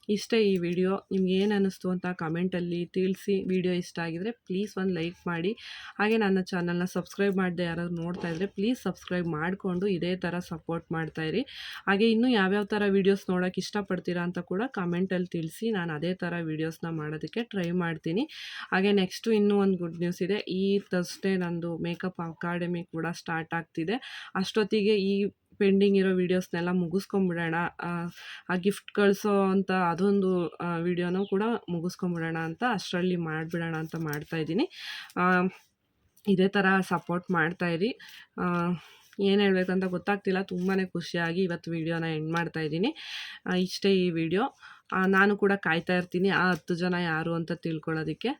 ಇಷ್ಟೇ ಈ ವಿಡಿಯೋ. ನಿಮ್ಗೆ ಏನು ಅನ್ನಿಸ್ತು ಅಂತ ಕಮೆಂಟಲ್ಲಿ ತಿಳಿಸಿ. ವಿಡಿಯೋ ಇಷ್ಟ ಆಗಿದರೆ ಪ್ಲೀಸ್ ಒಂದು ಲೈಕ್ ಮಾಡಿ. ಹಾಗೆ ನನ್ನ ಚಾನಲ್ನ ಸಬ್ಸ್ಕ್ರೈಬ್ ಮಾಡದೆ ಯಾರಾದ್ರು ನೋಡ್ತಾ ಇದ್ದರೆ ಪ್ಲೀಸ್ ಸಬ್ಸ್ಕ್ರೈಬ್ ಮಾಡಿಕೊಂಡು ಇದೇ ಥರ ಸಪೋರ್ಟ್ ಮಾಡ್ತಾಯಿರಿ ಹಾಗೆ ಇನ್ನೂ ಯಾವ್ಯಾವ ಥರ ವೀಡಿಯೋಸ್ ನೋಡೋಕೆ ಇಷ್ಟಪಡ್ತೀರಾ ಅಂತ ಕೂಡ ಕಮೆಂಟಲ್ಲಿ ತಿಳಿಸಿ. ನಾನು ಅದೇ ಥರ ವೀಡಿಯೋಸ್ನ ಮಾಡೋದಕ್ಕೆ ಟ್ರೈ ಮಾಡ್ತೀನಿ. ಹಾಗೆ ನೆಕ್ಸ್ಟು ಇನ್ನೂ ಒಂದು ಗುಡ್ ನ್ಯೂಸ್ ಇದೆ. ಈ ತರ್ಸ್ಡೇ ನಂದು ಮೇಕಪ್ ಅಕಾಡೆಮಿ ಕೂಡ ಸ್ಟಾರ್ಟ್ ಆಗ್ತಿದೆ. ಅಷ್ಟೊತ್ತಿಗೆ ಈ ಪೆಂಡಿಂಗ್ ಇರೋ ವೀಡಿಯೋಸ್ನೆಲ್ಲ ಮುಗಿಸ್ಕೊಂಬಿಡೋಣ. ಆ ಗಿಫ್ಟ್ ಕಳಿಸೋ ಅಂತ ಅದೊಂದು ವಿಡಿಯೋನೂ ಕೂಡ ಮುಗಿಸ್ಕೊಂಬಿಡೋಣ ಅಂತ ಅಷ್ಟರಲ್ಲಿ ಮಾಡಿಬಿಡೋಣ ಅಂತ ಮಾಡ್ತಾಯಿದ್ದೀನಿ ಇದೇ ಥರ ಸಪೋರ್ಟ್ ಮಾಡ್ತಾಯಿರಿ ಏನು ಹೇಳಬೇಕಂತ ಗೊತ್ತಾಗ್ತಿಲ್ಲ. ತುಂಬಾ ಖುಷಿಯಾಗಿ ಇವತ್ತು ವೀಡಿಯೋನ ಎಂಡ್ ಮಾಡ್ತಾ ಇದ್ದೀನಿ. ಇಷ್ಟೇ ಈ ವಿಡಿಯೋ. ನಾನು ಕೂಡ ಕಾಯ್ತಾ ಇರ್ತೀನಿ. ಆ ಹತ್ತು ಜನ ಯಾರು ಅಂತ ತಿಳ್ಕೊಳ್ಳೋದಕ್ಕೆ.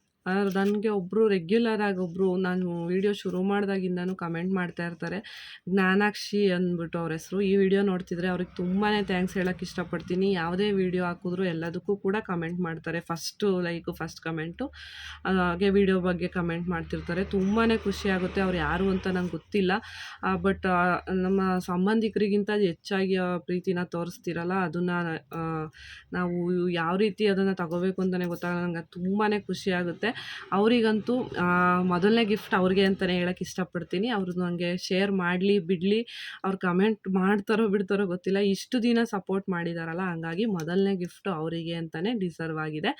ನನಗೆ ಒಬ್ಬರು ರೆಗ್ಯುಲರಾಗಿ ಒಬ್ಬರು ನಾನು ವೀಡಿಯೋ ಶುರು ಮಾಡಿದಾಗಿಂದನೂ ಕಮೆಂಟ್ ಮಾಡ್ತಾ ಇರ್ತಾರೆ. ಜ್ಞಾನಾಕ್ಷಿ ಅಂದ್ಬಿಟ್ಟು ಅವ್ರ ಹೆಸರು. ಈ ವಿಡಿಯೋ ನೋಡ್ತಿದ್ರೆ ಅವ್ರಿಗೆ ತುಂಬಾ ಥ್ಯಾಂಕ್ಸ್ ಹೇಳೋಕ್ಕೆ ಇಷ್ಟಪಡ್ತೀನಿ. ಯಾವುದೇ ವಿಡಿಯೋ ಹಾಕಿದ್ರು ಎಲ್ಲದಕ್ಕೂ ಕೂಡ ಕಮೆಂಟ್ ಮಾಡ್ತಾರೆ. ಫಸ್ಟು ಲೈಕು ಫಸ್ಟ್ ಕಮೆಂಟು ಹಾಗೆ ವಿಡಿಯೋ ಬಗ್ಗೆ ಕಮೆಂಟ್ ಮಾಡ್ತಿರ್ತಾರೆ. ತುಂಬಾ ಖುಷಿ ಆಗುತ್ತೆ. ಅವ್ರು ಯಾರು ಅಂತ ನಂಗೆ ಗೊತ್ತಿಲ್ಲ. ಬಟ್ ನಮ್ಮ ಸಂಬಂಧಿಕರಿಗಿಂತ ಹೆಚ್ಚಾಗಿ ಪ್ರೀತಿನ ತೋರಿಸ್ತಿರಲ್ಲ, ಅದನ್ನು ನಾವು ಯಾವ ರೀತಿ ಅದನ್ನು ತಗೋಬೇಕು ಅಂತಲೇ ಗೊತ್ತಾಗಲ್ಲ. ನಂಗೆ ತುಂಬಾ ಖುಷಿ ಆಗುತ್ತೆ. ಅವರಿಗಂತೂ ಮೊದಲನೇ ಗಿಫ್ಟ್ ಅವ್ರಿಗೆ ಅಂತಲೇ ಹೇಳಕ್ಕೆ ಇಷ್ಟಪಡ್ತೀನಿ. ಅವರು ನನಗೆ ಶೇರ್ ಮಾಡಲಿ, ಬಿಡಲಿ, ಅವ್ರು ಕಮೆಂಟ್ ಮಾಡ್ತಾರೋ, ಬಿಡ್ತಾರೋ ಗೊತ್ತಿಲ್ಲ. ಇಷ್ಟು ದಿನ ಸಪೋರ್ಟ್ ಮಾಡಿದಾರಲ್ಲ, ಹಂಗಾಗಿ ಮೊದಲನೇ ಗಿಫ್ಟು ಅವರಿಗೆ ಅಂತಲೇ ಡಿಸರ್ವ್ ಆಗಿದೆ.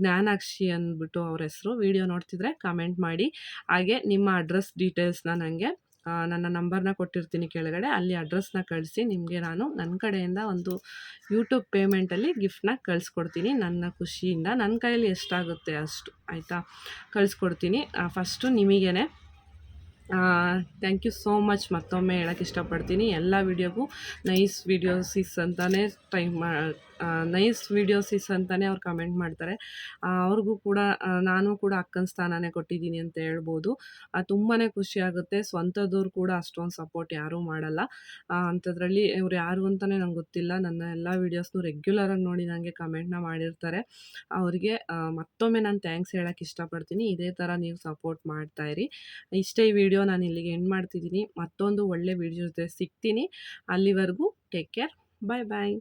ಜ್ಞಾನಾಕ್ಷಿ ಅಂದ್ಬಿಟ್ಟು ಅವ್ರ ಹೆಸರು. ವಿಡಿಯೋ ನೋಡ್ತಿದ್ರೆ ಕಮೆಂಟ್ ಮಾಡಿ. ಹಾಗೆ ನಿಮ್ಮ ಅಡ್ರೆಸ್ ಡೀಟೇಲ್ಸ್ನ ನನಗೆ ನನ್ನ ನಂಬರ್ನ ಕೊಟ್ಟಿರ್ತೀನಿ ಕೆಳಗಡೆ. ಅಲ್ಲಿ ಅಡ್ರೆಸ್ನ ಕಳಿಸಿ ನಿಮಗೆ ನಾನು ನನ್ನ ಕಡೆಯಿಂದ ಒಂದು ಯೂಟ್ಯೂಬ್ ಪೇಮೆಂಟಲ್ಲಿ ಗಿಫ್ಟ್ನ ಕಳಿಸ್ಕೊಡ್ತೀನಿ. ನನ್ನ ಖುಷಿಯಿಂದ. ನನ್ನ ಕೈಯಲ್ಲಿ ಎಷ್ಟಾಗುತ್ತೆ ಅಷ್ಟು, ಆಯಿತಾ? ಕಳಿಸ್ಕೊಡ್ತೀನಿ. ಫಸ್ಟು ನಿಮಗೇ ಥ್ಯಾಂಕ್ ಯು ಸೋ ಮಚ್ ಮತ್ತೊಮ್ಮೆ ಹೇಳೋಕ್ಕೆ ಇಷ್ಟಪಡ್ತೀನಿ. ಎಲ್ಲ ವೀಡಿಯೋಗೂ ನೈಸ್ ವೀಡಿಯೋಸಿಸ್ ಅಂತಲೇ ಟೈಮ್ ಮಾ ನೈಸ್ ವೀಡಿಯೋಸಿಸ್ ಅಂತಲೇ ಅವ್ರು ಕಮೆಂಟ್ ಮಾಡ್ತಾರೆ. ಅವ್ರಿಗೂ ಕೂಡ ನಾನು ಕೂಡ ಅಕ್ಕನ ಸ್ಥಾನನೇ ಕೊಟ್ಟಿದ್ದೀನಿ ಅಂತ ಹೇಳ್ಬೋದು. ತುಂಬಾ ಖುಷಿ ಆಗುತ್ತೆ. ಸ್ವಂತದವ್ರು ಕೂಡ ಅಷ್ಟೊಂದು ಸಪೋರ್ಟ್ ಯಾರೂ ಮಾಡಲ್ಲ. ಅಂಥದ್ರಲ್ಲಿ ಇವ್ರು ಯಾರು ಅಂತಲೇ ನಂಗೆ ಗೊತ್ತಿಲ್ಲ. ನನ್ನ ಎಲ್ಲ ವೀಡಿಯೋಸ್ನು ರೆಗ್ಯುಲರಾಗಿ ನೋಡಿ ನನಗೆ ಕಮೆಂಟ್ನ ಮಾಡಿರ್ತಾರೆ. ಅವರಿಗೆ ಮತ್ತೊಮ್ಮೆ ನಾನು ಥ್ಯಾಂಕ್ಸ್ ಹೇಳೋಕ್ಕೆ ಇಷ್ಟಪಡ್ತೀನಿ. ಇದೇ ಥರ ನೀವು ಸಪೋರ್ಟ್ ಮಾಡ್ತಾಯಿರಿ ಇಷ್ಟೇ ಈ ವಿಡಿಯೋ ನಾನು ಇಲ್ಲಿಗೆ ಎಂಡ್ ಮಾಡ್ತಿದ್ದೀನಿ. ಮತ್ತೊಂದು ಒಳ್ಳೆ ವಿಡಿಯೋ ಜೊತೆ ಸಿಗ್ತೀನಿ. ಅಲ್ಲಿವರೆಗೂ ಟೇಕ್ ಕೇರ್ ಬಾಯ್ ಬಾಯ್